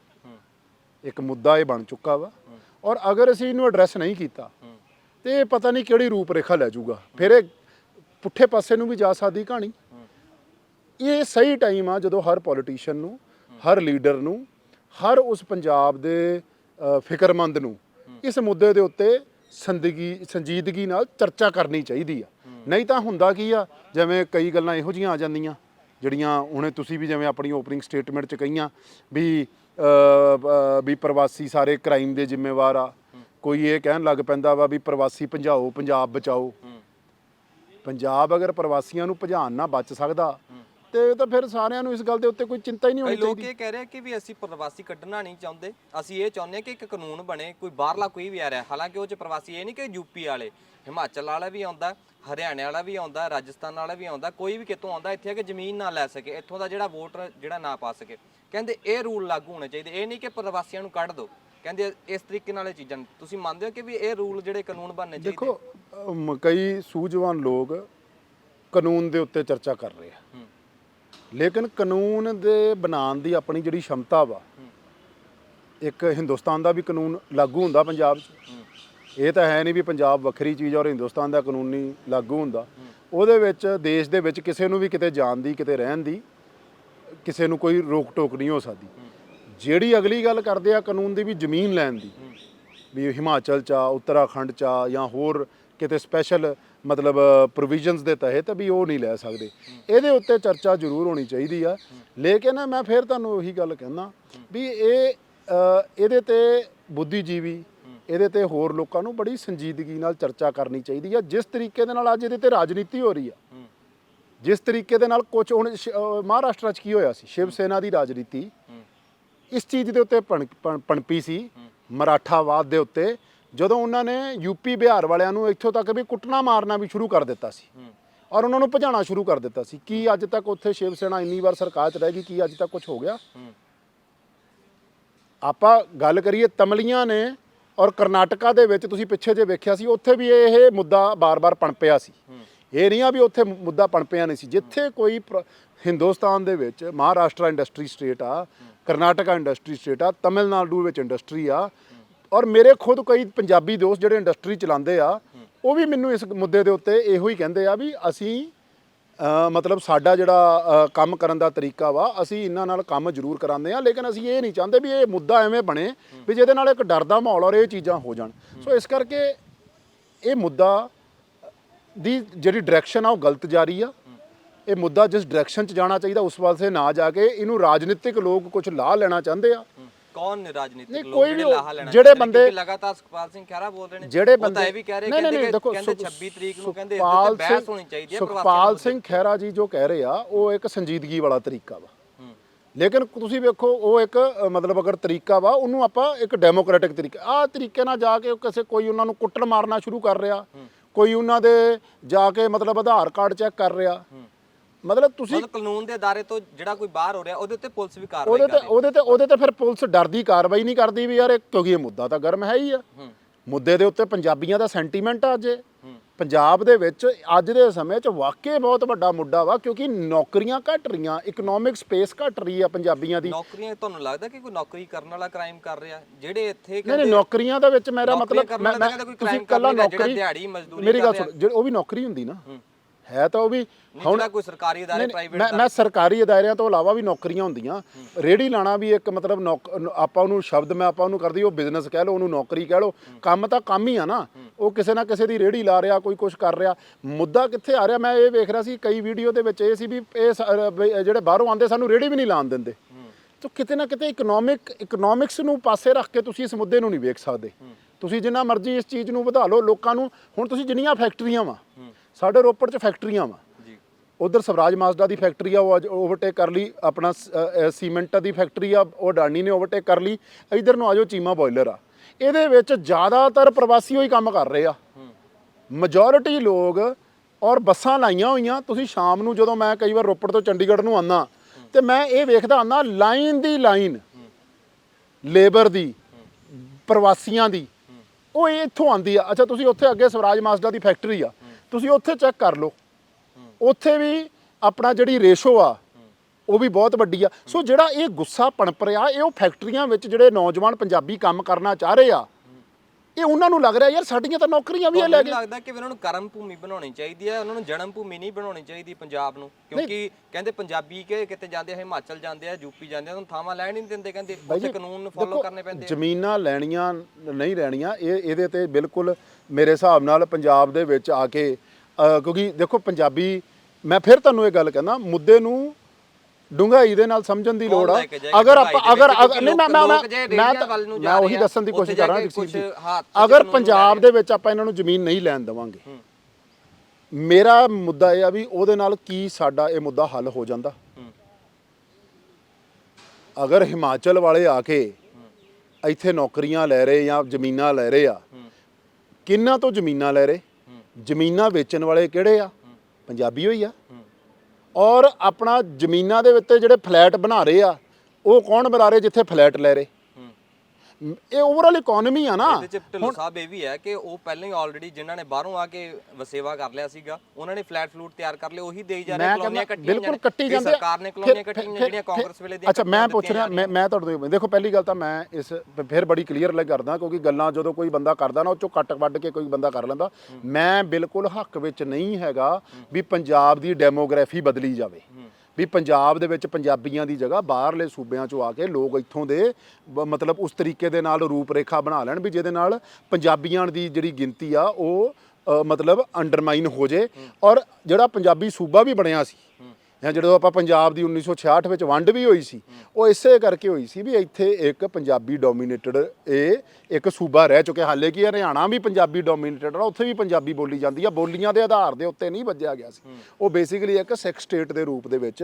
ਇੱਕ ਮੁੱਦਾ ਇਹ ਬਣ ਚੁੱਕਾ ਵਾ। ਔਰ ਅਗਰ ਅਸੀਂ ਇਹਨੂੰ ਐਡਰੈਸ ਨਹੀਂ ਕੀਤਾ ਤੇ ਇਹ ਪਤਾ ਨਹੀਂ ਕਿਹੜੀ ਰੂਪ ਰੇਖਾ ਲੈ ਜਾਊਗਾ। ਫਿਰ ਇਹ ਪੁੱਠੇ ਪਾਸੇ ਨੂੰ ਵੀ ਜਾ ਸਕਦੀ ਕਹਾਣੀ। ਇਹ ਸਹੀ ਟਾਈਮ ਆ ਜਦੋਂ ਹਰ ਪੋਲੀਟੀਸ਼ੀਅਨ ਨੂੰ, ਹਰ ਲੀਡਰ ਨੂੰ, ਹਰ ਉਸ ਪੰਜਾਬ ਦੇ ਫਿਕਰਮੰਦ ਨੂੰ ਇਸ ਮੁੱਦੇ ਦੇ ਉੱਤੇ ਸੰਦਗੀ, ਸੰਜੀਦਗੀ ਨਾਲ ਚਰਚਾ ਕਰਨੀ ਚਾਹੀਦੀ ਆ। ਨਹੀਂ ਤਾਂ ਹੁੰਦਾ ਕੀ ਆ, ਜਿਵੇਂ ਕਈ ਗੱਲਾਂ ਇਹੋ ਜੀਆਂ ਆ ਜਾਂਦੀਆਂ, ਜਿਹੜੀਆਂ ਹੁਣੇ ਤੁਸੀਂ ਵੀ ਜਿਵੇਂ ਆਪਣੀ ਓਪਨਿੰਗ ਸਟੇਟਮੈਂਟ 'ਚ ਕਹੀਆਂ ਵੀ ਵੀ ਪ੍ਰਵਾਸੀ ਸਾਰੇ ਕ੍ਰਾਈਮ ਦੇ ਜ਼ਿੰਮੇਵਾਰ ਆ ਕੋਈ ਇਹ ਕਹਿਣ ਲੱਗ ਪੈਂਦਾ ਵਾ ਵੀ ਪ੍ਰਵਾਸੀ ਭਜਾਓ ਪੰਜਾਬ ਬਚਾਓ। ਪੰਜਾਬ ਅਗਰ ਪ੍ਰਵਾਸੀਆਂ ਨੂੰ ਭਜਾਣ ਨਾ ਬਚ ਸਕਦਾ ਤੇ ਤਾਂ ਫਿਰ ਸਾਰਿਆਂ ਨੂੰ ਇਸ ਗੱਲ ਦੇ ਉੱਤੇ ਕੋਈ ਚਿੰਤਾ ਹੀ ਨਹੀਂ ਹੋਣੀ ਲੋਕ ਚਾਹੀਦੀ। ਇਹ ਕਹਿ ਰਹੇ ਕਿ ਵੀ ਅਸੀਂ ਪ੍ਰਵਾਸੀ ਕੱਢਣਾ ਨਹੀਂ ਚਾਹੁੰਦੇ। ਅਸੀਂ ਇਹ ਚਾਹੁੰਦੇ ਹਾਂ ਕਿ ਇੱਕ ਕਾਨੂੰਨ ਬਣੇ ਕੋਈ ਬਾਹਰਲਾ ਕੋਈ ਵੀ ਆ ਰਿਹਾ। ਹਾਲਾਂਕਿ ਉਹ ਚ ਪ੍ਰਵਾਸੀ ਇਹ ਨਹੀਂ ਕਿ ਯੂਪੀ ਵਾਲੇ ਹਿਮਾਚਲ ਵਾਲਾ ਵੀ ਆਉਂਦਾ ਹਰਿਆਣੇ ਵਾਲਾ ਵੀ ਆਉਂਦਾ ਰਾਜਸਥਾਨ ਵਾਲਾ ਵੀ ਆਉਂਦਾ ਕੋਈ ਵੀ ਕਿਤੋਂ ਆਉਂਦਾ ਇੱਥੇ ਆ ਕਿ ਜ਼ਮੀਨ ਨਾ ਲੈ ਸਕੇ। ਇੱਥੋਂ ਦਾ ਜਿਹੜਾ ਵੋਟਰ ਜਿਹੜਾ ਨਾ ਪਾ ਸਕੇ। ਕਹਿੰਦੇ ਇਹ ਰੂਲ ਲਾਗੂ ਹੋਣੇ ਚਾਹੀਦੇ। ਇਹ ਨਹੀਂ ਕਿ ਪ੍ਰਵਾਸੀਆਂ ਨੂੰ ਕੱਢ ਦਿਓ ਕਹਿੰਦੇ ਇਸ ਤਰੀਕੇ ਨਾਲ ਇਹ ਚੀਜ਼ਾਂ। ਤੁਸੀਂ ਮੰਨਦੇ ਹੋ ਕਿ ਵੀ ਇਹ ਰੂਲ ਜਿਹੜੇ ਕਾਨੂੰਨ ਬਣਨੇ ਚਾਹੀਦੇ? ਦੇਖੋ ਅਮ, ਕਈ ਸੂਝਵਾਨ ਲੋਕ ਕਾਨੂੰਨ ਦੇ ਉੱਤੇ ਚਰਚਾ ਕਰ ਰਹੇ ਆ। ਹੂੰ। ਲੇਕਿਨ ਕਾਨੂੰਨ ਦੇ ਬਣਾਉਣ ਦੀ ਆਪਣੀ ਜਿਹੜੀ ਸ਼ਮਤਾ ਵਾ ਇੱਕ ਹਿੰਦੁਸਤਾਨ ਦਾ ਵੀ ਕਾਨੂੰਨ ਲਾਗੂ ਹੁੰਦਾ ਪੰਜਾਬ 'ਚ। ਇਹ ਤਾਂ ਹੈ ਨਹੀਂ ਵੀ ਪੰਜਾਬ ਵੱਖਰੀ ਚੀਜ਼ ਔਰ ਹਿੰਦੁਸਤਾਨ ਦਾ ਕਾਨੂੰਨ ਨਹੀਂ ਲਾਗੂ ਹੁੰਦਾ। ਉਹਦੇ ਵਿੱਚ ਦੇਸ਼ ਦੇ ਵਿੱਚ ਕਿਸੇ ਨੂੰ ਵੀ ਕਿਤੇ ਜਾਣ ਦੀ ਕਿਤੇ ਰਹਿਣ ਦੀ ਕਿਸੇ ਨੂੰ ਕੋਈ ਰੋਕ ਟੋਕ ਨਹੀਂ ਹੋ ਸਕਦੀ। ਜਿਹੜੀ ਅਗਲੀ ਗੱਲ ਕਰਦੇ ਆ ਕਾਨੂੰਨ ਦੀ ਵੀ ਜ਼ਮੀਨ ਲੈਣ ਦੀ, ਵੀ ਹਿਮਾਚਲ ਚ ਆ, ਉੱਤਰਾਖੰਡ ਚ ਆ, ਜਾਂ ਹੋਰ ਕਿਤੇ ਸਪੈਸ਼ਲ ਮਤਲਬ ਪ੍ਰੋਵੀਜ਼ਨਸ ਦੇ ਤਹਿਤ ਵੀ ਉਹ ਨਹੀਂ ਲੈ ਸਕਦੇ। ਇਹਦੇ ਉੱਤੇ ਚਰਚਾ ਜ਼ਰੂਰ ਹੋਣੀ ਚਾਹੀਦੀ ਆ। ਲੇਕਿਨ ਮੈਂ ਫਿਰ ਤੁਹਾਨੂੰ ਉਹੀ ਗੱਲ ਕਹਿੰਦਾ ਵੀ ਇਹ ਇਹਦੇ ਤੇ ਬੁੱਧੀਜੀਵੀ, ਇਹਦੇ ਤੇ ਹੋਰ ਲੋਕਾਂ ਨੂੰ ਬੜੀ ਸੰਜੀਦਗੀ ਨਾਲ ਚਰਚਾ ਕਰਨੀ ਚਾਹੀਦੀ ਆ। ਜਿਸ ਤਰੀਕੇ ਦੇ ਨਾਲ ਅੱਜ ਇਹਦੇ ਤੇ ਰਾਜਨੀਤੀ ਹੋ ਰਹੀ ਆ। ਜਿਸ ਤਰੀਕੇ ਦੇ ਨਾਲ ਕੁਝ ਹੁਣ ਸ਼- ਮਹਾਰਾਸ਼ਟਰ 'ਚ ਕੀ ਹੋਇਆ ਸੀ? ਸ਼ਿਵ ਸੈਨਾ ਦੀ ਰਾਜਨੀਤੀ ਇਸ ਚੀਜ਼ ਦੇ ਉੱਤੇ ਪਣ- ਪਣ- ਪਣਪੀ ਸੀ ਮਰਾਠਾਵਾਦ ਦੇ ਉੱਤੇ ਜਦੋਂ ਉਹਨਾਂ ਨੇ ਯੂਪੀ ਬਿਹਾਰ ਵਾਲਿਆਂ ਨੂੰ ਇੱਥੋਂ ਤੱਕ ਵੀ ਕੁੱਟਣਾ ਮਾਰਨਾ ਵੀ ਸ਼ੁਰੂ ਕਰ ਦਿੱਤਾ ਸੀ। ਔਰ ਉਹਨਾਂ ਨੂੰ ਭਜਾਣਾ ਸ਼ੁਰੂ ਕਰ ਦਿੱਤਾ ਸੀ। ਕੀ ਅੱਜ ਤੱਕ ਉੱਥੇ ਸ਼ਿਵ ਸੈਨਾ ਇੰਨੀ ਵਾਰ ਸਰਕਾਰ 'ਚ ਰਹਿ ਗਈ ਕੀ ਅੱਜ ਤੱਕ ਕੁਝ ਹੋ ਗਿਆ? ਆਪਾਂ ਗੱਲ ਕਰੀਏ ਤਮਲੀਆਂ ਨੇ ਔਰ ਕਰਨਾਟਕਾ ਦੇ ਵਿੱਚ ਤੁਸੀਂ ਪਿੱਛੇ ਜੇ ਵੇਖਿਆ ਸੀ ਉੱਥੇ ਵੀ ਇਹ ਮੁੱਦਾ ਬਾਰ-ਬਾਰ ਪਣਪਿਆ ਸੀ। ਇਹ ਨਹੀਂ ਆ ਵੀ ਉੱਥੇ ਮੁੱਦਾ ਪਣਪਿਆ ਨਹੀਂ ਸੀ। ਜਿੱਥੇ ਕੋਈ ਹਿੰਦੁਸਤਾਨ ਦੇ ਵਿੱਚ ਮਹਾਰਾਸ਼ਟਰ ਇੰਡਸਟਰੀ ਸਟੇਟ ਆ ਕਰਨਾਟਕਾ ਇੰਡਸਟਰੀ ਸਟੇਟ ਆ, ਤਮਿਲਨਾਡੂ ਵਿੱਚ ਇੰਡਸਟਰੀ ਆ। ਔਰ ਮੇਰੇ ਖੁਦ ਕਈ ਪੰਜਾਬੀ ਦੋਸਤ ਜਿਹੜੇ ਇੰਡਸਟਰੀ ਚਲਾਉਂਦੇ ਆ, ਉਹ ਵੀ ਮੈਨੂੰ ਇਸ ਮੁੱਦੇ ਦੇ ਉੱਤੇ ਇਹੋ ਹੀ ਕਹਿੰਦੇ ਆ ਵੀ ਅਸੀਂ ਮਤਲਬ ਸਾਡਾ ਜਿਹੜਾ ਕੰਮ ਕਰਨ ਦਾ ਤਰੀਕਾ ਵਾ, ਅਸੀਂ ਇਹਨਾਂ ਨਾਲ ਕੰਮ ਜ਼ਰੂਰ ਕਰਾਉਂਦੇ ਆ, ਲੇਕਿਨ ਅਸੀਂ ਇਹ ਨਹੀਂ ਚਾਹੁੰਦੇ ਵੀ ਇਹ ਮੁੱਦਾ ਐਵੇਂ ਬਣੇ ਵੀ ਜਿਹਦੇ ਨਾਲ ਇੱਕ ਡਰ ਦਾ ਮਾਹੌਲ ਔਰ ਇਹ ਚੀਜ਼ਾਂ ਹੋ ਜਾਣ। ਸੋ ਇਸ ਕਰਕੇ ਇਹ ਮੁੱਦਾ ਦੀ ਜਿਹੜੀ ਡਾਇਰੈਕਸ਼ਨ ਆ ਉਹ ਗਲਤ ਜਾ ਰਹੀ ਆ। ਇਹ ਮੁੱਦਾ ਜਿਸ ਡਾਇਰੈਕਸ਼ਨ 'ਚ ਜਾਣਾ ਚਾਹੀਦਾ ਉਸ ਪਾਸੇ ਨਾ ਜਾ ਕੇ ਇਹਨੂੰ ਰਾਜਨੀਤਿਕ ਲੋਕ ਕੁਝ ਲਾਹ ਲੈਣਾ ਚਾਹੁੰਦੇ ਆ। ਕੌਣ ਨੇ ਰਾਜਨੀਤਿਕ ਲੋਕ ਕੋਈ ਜਿਹੜੇ ਲਾਹਾ ਲੈਣਾ ਜਿਹੜੇ? ਬੰਦੇ- ਲਗਾਤਾਰ ਸੁਖਪਾਲ ਸਿੰਘ ਖਹਿਰਾ ਬੋਲ ਰਹੇ ਨੇ। ਜਿਹੜੇ ਤਾਂ ਬੰਦੇ ਇਹ ਵੀ ਕਹਿ ਰਹੇ ਕਹਿੰਦੇ ਕਹਿੰਦੇ ਸੁਖ- 26 ਤਰੀਕ ਨੂੰ ਕਹਿੰਦੇ ਇਸ ਉੱਤੇ ਬਹਿਸ ਹੋਣੀ ਚਾਹੀਦੀ ਹੈ ਸੁਖਪਾਲ ਸਿੰਘ ਖਹਿਰਾ ਜੀ ਜੋ ਕਹਿ ਰਹੇ ਆ ਉਹ ਇੱਕ ਸੰਜੀਦਗੀ ਵਾਲਾ ਤਰੀਕਾ ਵਾ। ਲੇਕਿਨ ਤੁਸੀਂ ਵੇਖੋ ਉਹ ਇੱਕ ਮਤਲਬ ਅਗਰ ਤਰੀਕਾ ਵਾ ਉਹਨੂੰ ਆਪਾਂ ਇੱਕ ਡੈਮੋਕ੍ਰੈਟਿਕ ਤਰੀਕਾ ਆਹ ਤਰੀਕੇ ਨਾਲ ਜਾ ਕੇ ਕਿਸੇ ਕੋਈ ਉਹਨਾਂ ਨੂੰ ਕੁੱਟਣ ਮਾਰਨਾ ਸ਼ੁਰੂ ਕਰ ਰਿਹਾ। ਕੋਈ ਉਹਨਾਂ ਦੇ ਜਾ ਕੇ ਮਤਲਬ ਆਧਾਰ ਕਾਰਡ ਚੈੱਕ ਕਰ ਰਿਹਾ। ਮਤਲਬ ਤੁਸੀਂ ਮਤਲਬ ਕਾਨੂੰਨ ਦੇ ਅਦਾਰੇ ਤੋਂ ਜਿਹੜਾ ਕੋਈ ਬਾਹਰ ਹੋ ਰਿਹਾ ਉਹਦੇ ਉੱਤੇ ਪੁਲਿਸ ਵੀ ਕਾਰਵਾਈ ਉਹਦੇ ਕਰ ਤੇ ਰਹੀ ਉਹਦੇ ਤੇ ਉਹਦੇ ਤੇ ਫਿਰ ਪੁਲਿਸ ਡਰਦੀ ਕਾਰਵਾਈ ਨਹੀਂ ਕਰਦੀ ਵੀ ਯਾਰ ਇਹ ਕਿਉਂਕਿ ਇਹ ਮੁੱਦਾ ਤਾਂ ਗਰਮ ਹੈ ਹੀ ਆ। ਹੂੰ। ਮੁੱਦੇ ਦੇ ਉੱਤੇ ਪੰਜਾਬੀਆਂ ਦਾ ਸੈਂਟੀਮੈਂਟ ਆ ਅੱਜ ਇਹ। ਪੰਜਾਬ ਦੇ ਵਿੱਚ ਅੱਜ ਦੇ ਸਮੇਂ 'ਚ ਵਾਕਈ ਬਹੁਤ ਵੱਡਾ ਮੁੱਦਾ ਵਾ ਕਿਉਂਕਿ ਨੌਕਰੀਆਂ ਘਟ ਰਹੀਆਂ ਇਕਨੋਮਿਕ ਸਪੇਸ ਘਟ ਰਹੀ ਆ ਪੰਜਾਬੀਆਂ ਦੀ। ਨੌਕਰੀਆਂ ਤੁਹਾਨੂੰ ਲੱਗਦਾ ਕਿ ਕੋਈ ਨੌਕਰੀ ਕਰਨ ਵਾਲਾ ਕ੍ਰਾਈਮ ਕਰ ਰਿਹਾ? ਜਿਹੜੇ ਇੱਥੇ ਨਹੀਂ ਨਹੀਂ ਨੌਕਰੀਆਂ ਦੇ ਵਿੱਚ ਮੇਰਾ ਨੌਕਰੀਆਂ ਮਤਲਬ ਕਰਨ ਮੈਂ ਵਾਲਾ ਮੈਂ ਕਹਿੰਦਾ ਕੋਈ ਤੁਸੀਂ crime ਕਰ ਕੱਲਾ ਰਿਹਾ, ਜਿਹੜਾ ਨੌਕਰੀ ਦਿਹਾੜੀ ਮਜ਼ਦੂਰੀ ਮੇਰੀ ਗੱਲ ਸੁਣ ਜਿਹੜੀ ਉਹ ਵੀ ਨੌਕਰੀ ਹੁੰਦੀ ਨਾ ਹੈ। ਤਾਂ ਉਹ ਵੀ ਹੁਣ ਕੋਈ ਸਰਕਾਰੀ ਅਦਾਰੇ ਪ੍ਰਾਈਵੇਟ ਮੈਂ ਮੈਂ ਸਰਕਾਰੀ ਅਦਾਰਿਆਂ ਤੋਂ ਇਲਾਵਾ ਵੀ ਨੌਕਰੀਆਂ ਹੁੰਦੀਆਂ। ਰੇੜੀ ਲਾਣਾ ਵੀ ਇੱਕ ਮਤਲਬ ਆਪਾਂ ਉਹਨੂੰ ਸ਼ਬਦ ਮੈਂ ਆਪਾਂ ਉਹਨੂੰ ਕਰਦੀ ਉਹ ਬਿਜ਼ਨਸ ਕਹਿ ਲਓ ਉਹਨੂੰ ਨੌਕਰੀ ਕਹਿ ਲਓ। ਕੰਮ ਤਾਂ ਕੰਮ ਹੀ ਆ ਨਾ। ਉਹ ਕਿਸੇ ਨਾ ਕਿਸੇ ਦੀ ਰੇੜੀ ਲਾ ਰਿਹਾ ਕੋਈ ਕੁਝ ਕਰ ਰਿਹਾ। ਮੁੱਦਾ ਕਿੱਥੇ ਆ ਰਿਹਾ? ਮੈਂ ਇਹ ਵੇਖ ਰਿਹਾ ਸੀ ਕਈ ਵੀਡੀਓ ਦੇ ਵਿੱਚ ਇਹ ਸੀ ਵੀ ਇਹ ਜਿਹੜੇ ਬਾਹਰੋਂ ਆਉਂਦੇ ਸਾਨੂੰ ਰੇੜੀ ਵੀ ਨਹੀਂ ਲਾਣ ਦਿੰਦੇ। ਤੋ ਕਿਤੇ ਨਾ ਕਿਤੇ ਇਕਨੋਮਿਕ ਇਕਨੋਮਿਕਸ ਨੂੰ ਪਾਸੇ ਰੱਖ ਕੇ ਤੁਸੀਂ ਇਸ ਮੁੱਦੇ ਨੂੰ ਨਹੀਂ ਵੇਖ ਸਕਦੇ। ਤੁਸੀਂ ਜਿੰਨਾ ਮਰਜ਼ੀ ਇਸ ਚੀਜ਼ ਨੂੰ ਵਧਾ ਲਓ ਲੋਕਾਂ ਨੂੰ ਹੁਣ ਤੁਸੀਂ ਜਿੰਨੀਆਂ ਫੈਕਟਰੀਆਂ ਵਾ ਸਾਡੇ ਰੋਪੜ 'ਚ ਫੈਕਟਰੀਆਂ ਵਾ। ਜੀ। ਉਧਰ ਸਵਰਾਜ ਮਾਜ਼ਦਾ ਦੀ ਫੈਕਟਰੀ ਆ ਉਹ ਅੱਜ ਓਵਰਟੇਕ ਕਰ ਲਈ। ਆਪਣਾ ਸੀਮੈਂਟ ਦੀ ਫੈਕਟਰੀ ਆ ਉਹ ਅਡਾਨੀ ਨੇ ਓਵਰਟੇਕ ਕਰ ਲਈ। ਇਧਰ ਨੂੰ ਆਜੋ ਚੀਮਾ ਬਾਇਲਰ ਆ। ਇਹਦੇ ਵਿੱਚ ਜ਼ਿਆਦਾਤਰ ਪ੍ਰਵਾਸੀ ਹੋਈ ਕੰਮ ਕਰ ਰਹੇ ਆ। ਮੈਜੋਰਿਟੀ ਲੋਕ ਔਰ ਬੱਸਾਂ ਲਾਈਆਂ ਹੋਈਆਂ। ਤੁਸੀਂ ਸ਼ਾਮ ਨੂੰ ਜਦੋਂ ਮੈਂ ਕਈ ਵਾਰ ਰੋਪੜ ਤੋਂ ਚੰਡੀਗੜ੍ਹ ਨੂੰ ਆਨਾ ਤੇ ਮੈਂ ਇਹ ਵੇਖਦਾ ਆਨਾ ਲਾਈਨ ਦੀ ਲਾਈਨ ਲੇਬਰ ਦੀ ਪ੍ਰਵਾਸੀਆਂ ਦੀ ਉਹ ਇੱਥੋਂ ਆਂਦੀ ਆ। ਅੱਛਾ ਤੁਸੀਂ ਉੱਥੇ ਅੱਗੇ ਸਵਰਾਜ ਮਾਜ਼ਦਾ ਦੀ ਫੈਕਟਰੀ ਆ। ਤੁਸੀਂ ਉੱਥੇ ਚੈੱਕ ਕਰ ਲਓ। ਉੱਥੇ ਵੀ ਆਪਣਾ ਜਿਹੜੀ ਰੇਸ਼ੋ ਆ, ਉਹ ਵੀ ਬਹੁਤ ਵੱਡੀ ਆ। ਸੋ ਜਿਹੜਾ ਇਹ ਗੁੱਸਾ ਪਣਪ ਰਿਹਾ, ਇਹ ਉਹ ਫੈਕਟਰੀਆਂ ਵਿੱਚ ਜਿਹੜੇ ਨੌਜਵਾਨ ਪੰਜਾਬੀ ਕੰਮ ਕਰਨਾ ਚਾਹ ਰਹੇ ਆ ਇਹ ਉਹਨਾਂ ਨੂੰ ਲੱਗ ਰਿਹਾ ਯਾਰ ਸਾਡੀਆਂ ਤਾਂ ਨੌਕਰੀਆਂ ਵੀ ਇਹ ਲੈ ਤੁਹਾਨੂੰ ਗਏ। ਲੱਗਦਾ ਕਿ ਉਹਨਾਂ ਨੂੰ ਕਰਮ ਭੂਮੀ ਬਣਾਉਣੀ ਚਾਹੀਦੀ ਹੈ? ਉਹਨਾਂ ਨੂੰ ਜਨਮ ਭੂਮੀ ਨਹੀਂ ਬਣਾਉਣੀ ਚਾਹੀਦੀ ਪੰਜਾਬ ਨੂੰ। ਕਿਉਂਕਿ ਕਹਿੰਦੇ ਪੰਜਾਬੀ ਕਿ ਕਿਤੇ ਜਾਂਦੇ ਆ ਹਿਮਾਚਲ ਜਾਂਦੇ ਆ ਯੂਪੀ ਜਾਂਦੇ ਆ ਉਹਨਾਂ ਨੂੰ ਥਾਵਾਂ ਲੈਣ ਹੀ ਨਹੀਂ ਦਿੰਦੇ ਕਹਿੰਦੇ ਉੱਥੇ ਕਾਨੂੰਨ ਫੋਲੋ ਦੇਖੋ, ਕਰਨੇ ਪੈਂਦੇ ਆ। ਜ਼ਮੀਨਾਂ ਲੈਣੀਆਂ ਨਹੀਂ ਲੈਣੀਆਂ ਇਹ ਇਹਦੇ ਤੇ ਬਿਲਕੁਲ ਮੇਰੇ ਹਿਸਾਬ ਨਾਲ ਪੰਜਾਬ ਦੇ ਵਿੱਚ ਆ ਕੇ ਅ, ਕਿਉਂਕਿ ਦੇਖੋ ਪੰਜਾਬੀ ਮੈਂ ਫਿਰ ਤੁਹਾਨੂੰ ਇਹ ਗੱਲ ਕਹਿੰਦਾ ਮੁੱਦੇ ਨੂੰ ਡੂੰਘਾਈ ਦੇ ਨਾਲ ਸਮਝਣ ਦੀ ਲੋੜ ਆ। ਅਗਰ ਆਪਾਂ ਅਗਰ ਨਹੀਂ ਮੈਂ ਮੈਂ ਮੈਂ ਮੈਂ ਉਹੀ ਦੱਸਣ ਦੀ ਕੋਸ਼ਿਸ਼ ਕਰ ਰਿਹਾ ਜਗਸੀਰ ਜੀ ਅਗਰ ਪੰਜਾਬ ਦੇ ਵਿੱਚ ਆਪਾਂ ਇਹਨਾਂ ਨੂੰ ਜ਼ਮੀਨ ਨਹੀਂ ਲੈਣ ਦੇਵਾਂਗੇ ਮੇਰਾ ਮੁੱਦਾ ਇਹ ਆ ਵੀ ਉਹਦੇ ਨਾਲ ਕੀ ਸਾਡਾ ਇਹ ਮੁੱਦਾ ਹੱਲ ਹੋ ਜਾਂਦਾ। ਅਗਰ ਹਿਮਾਚਲ ਵਾਲੇ ਆ ਕੇ ਇੱਥੇ ਨੌਕਰੀਆਂ ਲੈ ਰਹੇ ਜਾਂ ਜ਼ਮੀਨਾਂ ਲੈ ਰਹੇ ਆ ਕਿੰਨਾ ਤੋਂ ਜ਼ਮੀਨਾਂ ਲੈ ਰਹੇ? ਜ਼ਮੀਨਾਂ ਵੇਚਣ ਵਾਲੇ ਕਿਹੜੇ ਆ? ਪੰਜਾਬੀ ਹੋਈ ਆ। ਔਰ ਆਪਣਾ ਜ਼ਮੀਨਾਂ ਦੇ ਉੱਤੇ ਜਿਹੜੇ ਫਲੈਟ ਬਣਾ ਰਹੇ ਆ, ਉਹ ਕੌਣ ਬਣਾ ਰਹੇ ਜਿੱਥੇ ਫਲੈਟ ਲੈ ਰਹੇ? ਇਹ ਓਵਰਆਲ ਇਕਨੋਮੀ ਆ ਨਾ। ਇਹਦੇ ਚ ਢਿੱਲੋਂ ਸਾਹਿਬ ਇਹ ਵੀ ਹੈ ਕਿ ਉਹ ਪਹਿਲਾਂ ਹੀ ਆਲਰੇਡੀ ਜਿਨ੍ਹਾਂ ਨੇ ਬਾਹਰੋਂ ਆ ਕੇ ਵਸੇਵਾ ਕਰ ਲਿਆ ਸੀਗਾ ਉਹਨਾਂ ਨੇ ਫਲੈਟ ਫਲੂਟ ਤਿਆਰ ਕਰ ਲਏ ਉਹੀ ਦੇਈ ਜਾ ਰਹੇ ਕਲੋਨੀਆਂ ਕੱਟੀਆਂ ਬਿਲਕੁਲ। ਕੱਟੀ ਜਾਂਦੇ। ਸਰਕਾਰ ਨੇ ਕਲੋਨੀਆਂ ਕੱਟੀਆਂ ਜਿਹੜੀਆਂ ਕਾਂਗਰਸ ਵੇਲੇ ਦੀਆਂ ਅੱਛਾ ਮੈਂ ਪੁੱਛ ਰਿਹਾ ਮੈਂ ਮੈਂ ਤੁਹਾਡੇ ਤੋਂ ਦੇਖੋ ਪਹਿਲੀ ਗੱਲ ਤਾਂ ਮੈਂ ਇਸ ਫਿਰ ਬੜੀ ਕਲੀਅਰ ਲੈ ਕਰਦਾ ਕਿਉਂਕਿ ਗੱਲਾਂ ਜਦੋਂ ਕੋਈ ਬੰਦਾ ਕਰਦਾ ਨਾ ਉਹ ਚੋਂ ਕੱਟ ਵੱਢ ਕੇ ਕੋਈ ਬੰਦਾ ਕਰ ਲੈਂਦਾ। ਮੈਂ ਬਿਲਕੁਲ ਹੱਕ ਵਿੱਚ ਨਹੀਂ ਹੈਗਾ ਵੀ ਪੰਜਾਬ ਦੀ ਡੈਮੋਗ੍ਰਾਫੀ ਬਦਲੀ ਜਾਵੇ। ਵੀ ਪੰਜਾਬ ਦੇ ਵਿੱਚ ਪੰਜਾਬੀਆਂ ਦੀ ਜਗ੍ਹਾ ਬਾਹਰਲੇ ਸੂਬਿਆਂ ਚੋਂ ਆ ਕੇ ਲੋਕ ਇੱਥੋਂ ਦੇ ਮਤਲਬ ਉਸ ਤਰੀਕੇ ਦੇ ਨਾਲ ਰੂਪ ਰੇਖਾ ਬਣਾ ਲੈਣ ਵੀ ਜਿਹਦੇ ਨਾਲ ਪੰਜਾਬੀਆਂ ਦੀ ਜਿਹੜੀ ਗਿਣਤੀ ਆ ਉਹ ਮਤਲਬ ਅੰਡਰਮਾਈਨ ਹੋ ਜੇ। ਔਰ ਜਿਹੜਾ ਪੰਜਾਬੀ ਸੂਬਾ ਵੀ ਬਣਿਆ ਸੀ ਜਾਂ ਜਦੋਂ ਆਪਾਂ ਪੰਜਾਬ ਦੀ 1966 ਵਿੱਚ ਵੰਡ ਵੀ ਹੋਈ ਸੀ, ਉਹ ਇਸੇ ਕਰਕੇ ਹੋਈ ਸੀ ਵੀ ਇੱਥੇ ਇੱਕ ਪੰਜਾਬੀ ਡੋਮੀਨੇਟਡ ਇਹ ਇੱਕ ਸੂਬਾ ਰਹਿ ਚੁੱਕਿਆ। ਹਾਲੇ ਕਿ ਹਰਿਆਣਾ ਵੀ ਪੰਜਾਬੀ ਡੋਮੀਨੇਟਡ ਆ, ਉੱਥੇ ਵੀ ਪੰਜਾਬੀ ਬੋਲੀ ਜਾਂਦੀ ਆ। ਬੋਲੀਆਂ ਦੇ ਆਧਾਰ ਦੇ ਉੱਤੇ ਨਹੀਂ ਵੱਜਿਆ ਗਿਆ ਸੀ। ਉਹ ਬੇਸਿਕਲੀ ਇੱਕ ਸਿੱਖ ਸਟੇਟ ਦੇ ਰੂਪ ਦੇ ਵਿੱਚ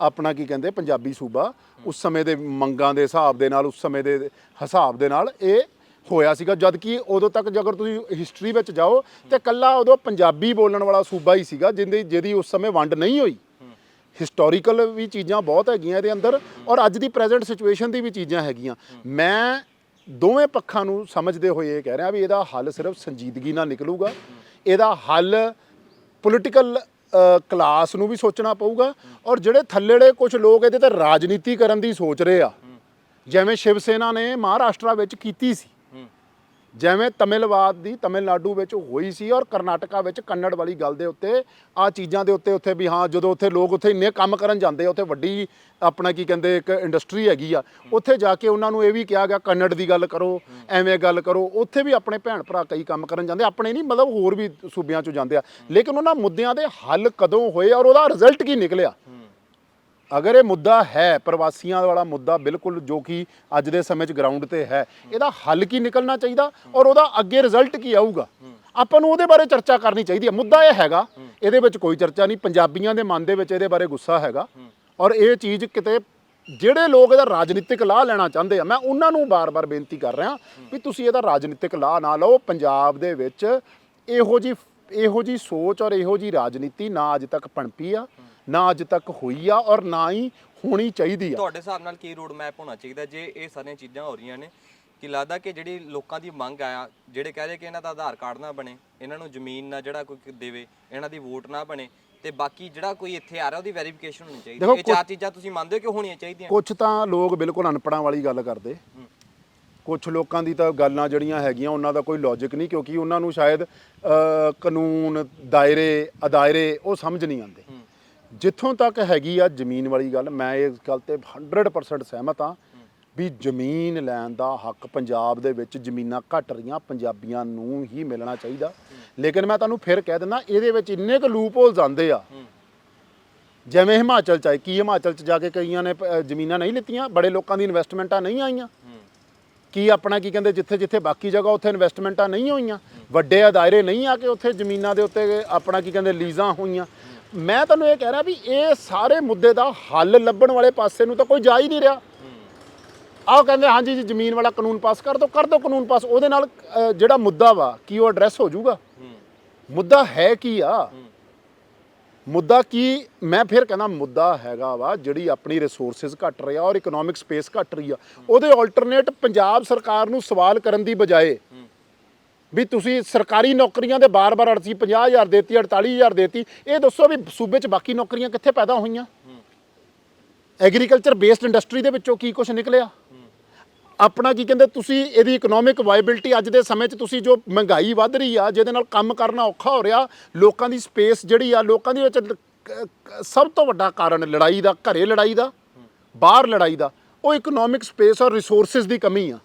ਆਪਣਾ ਕੀ ਕਹਿੰਦੇ ਪੰਜਾਬੀ ਸੂਬਾ, ਉਸ ਸਮੇਂ ਦੇ ਮੰਗਾਂ ਦੇ ਹਿਸਾਬ ਦੇ ਨਾਲ, ਉਸ ਸਮੇਂ ਦੇ ਹਿਸਾਬ ਦੇ ਨਾਲ ਇਹ ਹੋਇਆ ਸੀਗਾ। ਜਦ ਕਿ ਉਦੋਂ ਤੱਕ ਜੇਕਰ ਤੁਸੀਂ ਹਿਸਟਰੀ ਵਿੱਚ ਜਾਓ, ਤੇ ਕੱਲਾ ਉਦੋਂ ਪੰਜਾਬੀ ਬੋਲਣ ਵਾਲਾ ਸੂਬਾ ਹੀ ਸੀਗਾ, ਜਿੰਦੀ ਜਿਹਦੀ ਉਸ ਸਮੇਂ ਵੰਡ ਨਹੀਂ ਹੋਈ। ਹਿਸਟੋਰੀਕਲ ਵੀ ਚੀਜ਼ਾਂ ਬਹੁਤ ਹੈਗੀਆਂ ਇਹਦੇ ਅੰਦਰ ਔਰ ਅੱਜ ਦੀ ਪ੍ਰੈਜ਼ੈਂਟ ਸਿਚੁਏਸ਼ਨ ਦੀ ਵੀ ਚੀਜ਼ਾਂ ਹੈਗੀਆਂ। ਮੈਂ ਦੋਵੇਂ ਪੱਖਾਂ ਨੂੰ ਸਮਝਦੇ ਹੋਏ ਇਹ ਕਹਿ ਰਿਹਾ ਵੀ ਇਹਦਾ ਹੱਲ ਸਿਰਫ ਸੰਜੀਦਗੀ ਨਾਲ ਨਿਕਲੂਗਾ। ਇਹਦਾ ਹੱਲ ਪੋਲੀਟੀਕਲ ਕਲਾਸ ਨੂੰ ਵੀ ਸੋਚਣਾ ਪਊਗਾ ਔਰ ਜਿਹੜੇ ਥੱਲੇੜੇ ਕੁਝ ਲੋਕ ਇਹਦੇ ਤੇ ਰਾਜਨੀਤੀ ਕਰਨ ਦੀ ਸੋਚ ਰਹੇ ਆ, ਜਿਵੇਂ ਸ਼ਿਵ ਸੈਨਾ ਨੇ ਮਹਾਰਾਸ਼ਟਰ ਵਿੱਚ ਕੀਤੀ ਸੀ। ਜਿਵੇਂ ਤਮਿਲਵਾਦ ਦੀ ਤਮਿਲਨਾਡੂ ਵਿੱਚ ਹੋਈ ਸੀ ਔਰ ਕਰਨਾਟਕਾ ਵਿੱਚ ਕੰਨੜ ਵਾਲੀ ਗੱਲ ਦੇ ਉੱਤੇ ਆ ਚੀਜ਼ਾਂ ਦੇ ਉੱਤੇ ਉੱਥੇ ਵੀ ਹਾਂ, ਜਦੋਂ ਉੱਥੇ ਲੋਕ ਉੱਥੇ ਇੰਨੇ ਕੰਮ ਕਰਨ ਜਾਂਦੇ ਆ, ਉੱਥੇ ਵੱਡੀ ਆਪਣਾ ਕੀ ਕਹਿੰਦੇ, ਇੱਕ ਇੰਡਸਟਰੀ ਹੈਗੀ ਆ, ਉੱਥੇ ਜਾ ਕੇ ਉਹਨਾਂ ਨੂੰ ਇਹ ਵੀ ਕਿਹਾ ਗਿਆ, ਕੰਨੜ ਦੀ ਗੱਲ ਕਰੋ, ਐਵੇਂ ਗੱਲ ਕਰੋ, ਉੱਥੇ ਵੀ ਆਪਣੇ ਭੈਣ ਭਰਾ ਕਈ ਕੰਮ ਕਰਨ ਜਾਂਦੇ ਆਪਣੇ ਨਹੀਂ, ਮਤਲਬ ਹੋਰ ਵੀ ਸੂਬਿਆਂ 'ਚੋਂ ਜਾਂਦੇ ਆ, ਲੇਕਿਨ ਉਹਨਾਂ ਮੁੱਦਿਆਂ ਦੇ ਹੱਲ ਕਦੋਂ ਹੋਏ ਔਰ ਉਹਦਾ ਰਿਜ਼ਲਟ ਕੀ ਨਿਕਲਿਆ? ਅਗਰ ਇਹ ਮੁੱਦਾ ਹੈ, ਪ੍ਰਵਾਸੀਆਂ ਵਾਲਾ ਮੁੱਦਾ ਬਿਲਕੁਲ ਜੋ ਕਿ ਅੱਜ ਦੇ ਸਮੇਂ 'ਚ ਗਰਾਊਂਡ ਤੇ ਹੈ, ਇਹਦਾ ਹੱਲ ਕੀ ਨਿਕਲਣਾ ਚਾਹੀਦਾ ਔਰ ਉਹਦਾ ਅੱਗੇ ਰਿਜ਼ਲਟ ਕੀ ਆਊਗਾ? ਆਪਾਂ ਨੂੰ ਉਹਦੇ ਬਾਰੇ ਚਰਚਾ ਕਰਨੀ ਚਾਹੀਦੀ ਹੈ। ਮੁੱਦਾ ਇਹ ਹੈਗਾ, ਇਹਦੇ ਵਿੱਚ ਕੋਈ ਚਰਚਾ ਨਹੀਂ, ਪੰਜਾਬੀਆਂ ਦੇ ਮਨ ਦੇ ਵਿੱਚ ਇਹਦੇ ਬਾਰੇ ਗੁੱਸਾ ਹੈਗਾ ਔਰ ਇਹ ਚੀਜ਼ ਕਿਤੇ ਜਿਹੜੇ ਲੋਕ ਇਹਦਾ ਰਾਜਨੀਤਿਕ ਲਾਹ ਲੈਣਾ ਚਾਹੁੰਦੇ ਆ, ਮੈਂ ਉਹਨਾਂ ਨੂੰ ਬਾਰ-ਬਾਰ ਬੇਨਤੀ ਕਰ ਰਿਹਾ ਵੀ ਤੁਸੀਂ ਇਹਦਾ ਰਾਜਨੀਤਿਕ ਲਾਹ ਨਾ ਲਓ। ਪੰਜਾਬ ਦੇ ਵਿੱਚ ਇਹੋ ਜੀ ਇਹੋ ਜੀ ਸੋਚ ਔਰ ਇਹੋ ਜੀ ਰਾਜਨੀਤੀ ਨਾ ਅੱਜ ਤੱਕ ਪਣਪੀ ਆ। ਨਾ ਅੱਜ ਤੱਕ ਹੋਈ ਆ ਔਰ ਨਾ ਹੀ ਹੋਣੀ ਚਾਹੀਦੀ ਆ। ਤੁਹਾਡੇ ਹਿਸਾਬ ਨਾਲ ਕੀ ਰੋਡ ਮੈਪ ਹੋਣਾ ਚਾਹੀਦਾ ਜੇ ਇਹ ਸਾਰੀਆਂ ਚੀਜ਼ਾਂ ਹੋ ਰਹੀਆਂ ਨੇ? ਕਿ ਲੱਗਦਾ ਕਿ ਜਿਹੜੀ ਲੋਕਾਂ ਦੀ ਮੰਗ ਆ ਜਿਹੜੇ ਕਹਿ ਰਹੇ ਕਿ ਇਹਨਾਂ ਦਾ ਆਧਾਰ ਕਾਰਡ ਨਾ ਬਣੇ ਇਹਨਾਂ ਨੂੰ ਜ਼ਮੀਨ ਨਾ ਜਿਹੜਾ ਕੋਈ ਦੇਵੇ ਇਹਨਾਂ ਦੀ ਵੋਟ ਨਾ ਬਣੇ ਤੇ ਬਾਕੀ ਜਿਹੜਾ ਕੋਈ ਇੱਥੇ ਆ ਰਿਹਾ ਉਹਦੀ ਵੈਰੀਫਿਕੇਸ਼ਨ ਹੋਣੀ ਚਾਹੀਦੀ। ਇਹ ਚਾਰ ਚੀਜ਼ਾਂ ਤੁਸੀਂ ਮੰਨਦੇ ਹੋ ਕਿ ਹੋਣੀਆਂ ਚਾਹੀਦੀਆਂ? ਕੁਝ ਤਾਂ ਲੋਕ ਬਿਲਕੁਲ ਅਨਪੜਾਂ ਵਾਲੀ ਗੱਲ ਕਰਦੇ। ਕੁਝ ਲੋਕਾਂ ਦੀ ਤਾਂ ਗੱਲਾਂ ਜਿਹੜੀਆਂ ਹੈਗੀਆਂ ਉਹਨਾਂ ਦਾ ਕੋਈ ਲੌਜੀਕ ਨਹੀਂ ਕਿਉਂਕਿ ਉਹਨਾਂ ਨੂੰ ਸ਼ਾਇਦ ਕਾਨੂੰਨ ਦਾਇਰੇ ਅਦਾਇਰੇ ਉਹ ਸਮਝ ਨਹੀਂ ਆਉਂਦੇ। ਜਿੱਥੋਂ ਤੱਕ ਹੈਗੀ ਆ ਜ਼ਮੀਨ ਵਾਲੀ ਗੱਲ, ਮੈਂ ਇਸ ਗੱਲ ਤੇ 100% ਸਹਿਮਤ ਹਾਂ ਵੀ ਜ਼ਮੀਨ ਲੈਣ ਦਾ ਹੱਕ ਪੰਜਾਬ ਦੇ ਵਿੱਚ ਜ਼ਮੀਨਾਂ ਘਟ ਰਹੀਆਂ, ਪੰਜਾਬੀਆਂ ਨੂੰ ਹੀ ਮਿਲਣਾ ਚਾਹੀਦਾ। ਲੇਕਿਨ ਮੈਂ ਤੁਹਾਨੂੰ ਫਿਰ ਕਹਿ ਦਿੰਦਾ, ਇਹਦੇ ਵਿੱਚ ਇੰਨੇ ਕੁ ਲੂਪ ਹੋਲਸ ਆਉਂਦੇ ਆ। ਜਿਵੇਂ ਹਿਮਾਚਲ ਚ ਆਏ ਕੀ ਹਿਮਾਚਲ ਚ ਜਾ ਕੇ ਕਈਆਂ ਨੇ ਜ਼ਮੀਨਾਂ ਨਹੀਂ ਲਿੱਤੀਆਂ, ਬੜੇ ਲੋਕਾਂ ਦੀ ਇਨਵੈਸਟਮੈਂਟਾਂ ਨਹੀਂ ਆਈਆਂ। ਕੀ ਆਪਣਾ ਕੀ ਕਹਿੰਦੇ, ਜਿੱਥੇ ਜਿੱਥੇ ਬਾਕੀ ਜਗ੍ਹਾ ਉੱਥੇ ਇਨਵੈਸਟਮੈਂਟਾਂ ਨਹੀਂ ਹੋਈਆਂ। ਵੱਡੇ ਅਦਾਇਰੇ ਨਹੀਂ ਆ ਕੇ ਉੱਥੇ ਜ਼ਮੀਨਾਂ ਦੇ ਉੱਤੇ ਆਪਣਾ ਕੀ ਕਹਿੰਦੇ, ਲੀਜ਼ਾਂ ਹੋਈਆਂ। ਮੈਂ ਤੁਹਾਨੂੰ ਇਹ ਕਹਿ ਰਿਹਾ ਵੀ ਇਹ ਸਾਰੇ ਮੁੱਦੇ ਦਾ ਹੱਲ ਲੱਭਣ ਵਾਲੇ ਪਾਸੇ ਨੂੰ ਤਾਂ ਕੋਈ ਜਾ ਹੀ ਨਹੀਂ ਰਿਹਾ। ਆਹ ਕਹਿੰਦੇ ਹਾਂਜੀ ਜੀ ਜ਼ਮੀਨ ਵਾਲਾ ਕਾਨੂੰਨ ਪਾਸ ਕਰ ਦਿਓ ਕਰ ਦਿਓ ਕਾਨੂੰਨ ਪਾਸ। ਉਹਦੇ ਨਾਲ ਅ, ਜਿਹੜਾ ਮੁੱਦਾ ਵਾ ਕੀ ਉਹ ਐਡਰੈਸ ਹੋ ਜਾਊਗਾ? ਮੁੱਦਾ ਹੈ ਕੀ ਆ? ਮੁੱਦਾ ਕੀ ਮੈਂ ਫਿਰ ਕਹਿੰਦਾ ਮੁੱਦਾ ਹੈਗਾ ਵਾ ਜਿਹੜੀ ਆਪਣੀ ਰਿਸੋਰਸਸ ਘਟ ਰਹੀ ਆ ਔਰ ਇਕਨੋਮਿਕ ਸਪੇਸ ਘਟ ਰਹੀ ਆ ਉਹਦੇ ਆਲਟਰਨੇਟ ਪੰਜਾਬ ਸਰਕਾਰ ਨੂੰ ਸਵਾਲ ਕਰਨ ਦੀ ਬਜਾਏ ਵੀ ਤੁਸੀਂ ਸਰਕਾਰੀ ਨੌਕਰੀਆਂ ਦੇ ਬਾਰ-ਬਾਰ ਅੜਤੀ 50000 ਦੇਤੀ 48000 ਦੇਤੀ, ਇਹ ਦੱਸੋ ਵੀ ਸੂਬੇ 'ਚ ਬਾਕੀ ਨੌਕਰੀਆਂ ਕਿੱਥੇ ਪੈਦਾ ਹੋਈਆਂ? ਐਗਰੀਕਲਚਰ ਬੇਸਡ ਇੰਡਸਟਰੀ ਦੇ ਵਿੱਚੋਂ ਕੀ ਕੁਝ ਨਿਕਲਿਆ? ਆਪਣਾ ਕੀ ਕਹਿੰਦੇ, ਤੁਸੀਂ ਇਹਦੀ ਇਕਨੋਮਿਕ ਵਾਇਬਿਲਟੀ ਅੱਜ ਦੇ ਸਮੇਂ 'ਚ ਤੁਸੀਂ ਜੋ ਮਹਿੰਗਾਈ ਵੱਧ ਰਹੀ ਆ, ਜਿਹਦੇ ਨਾਲ ਕੰਮ ਕਰਨਾ ਔਖਾ ਹੋ ਰਿਹਾ, ਲੋਕਾਂ ਦੀ ਸਪੇਸ ਜਿਹੜੀ ਆ, ਲੋਕਾਂ ਦੇ ਵਿੱਚ ਸਭ ਤੋਂ ਵੱਡਾ ਕਾਰਨ ਲੜਾਈ ਦਾ, ਘਰੇ ਲੜਾਈ ਦਾ, ਬਾਹਰ ਲੜਾਈ ਦਾ, ਉਹ ਇਕਨੋਮਿਕ ਸਪੇਸ ਔਰ ਰਿਸੋਰਸਸ ਦੀ ਕਮੀ ਆ।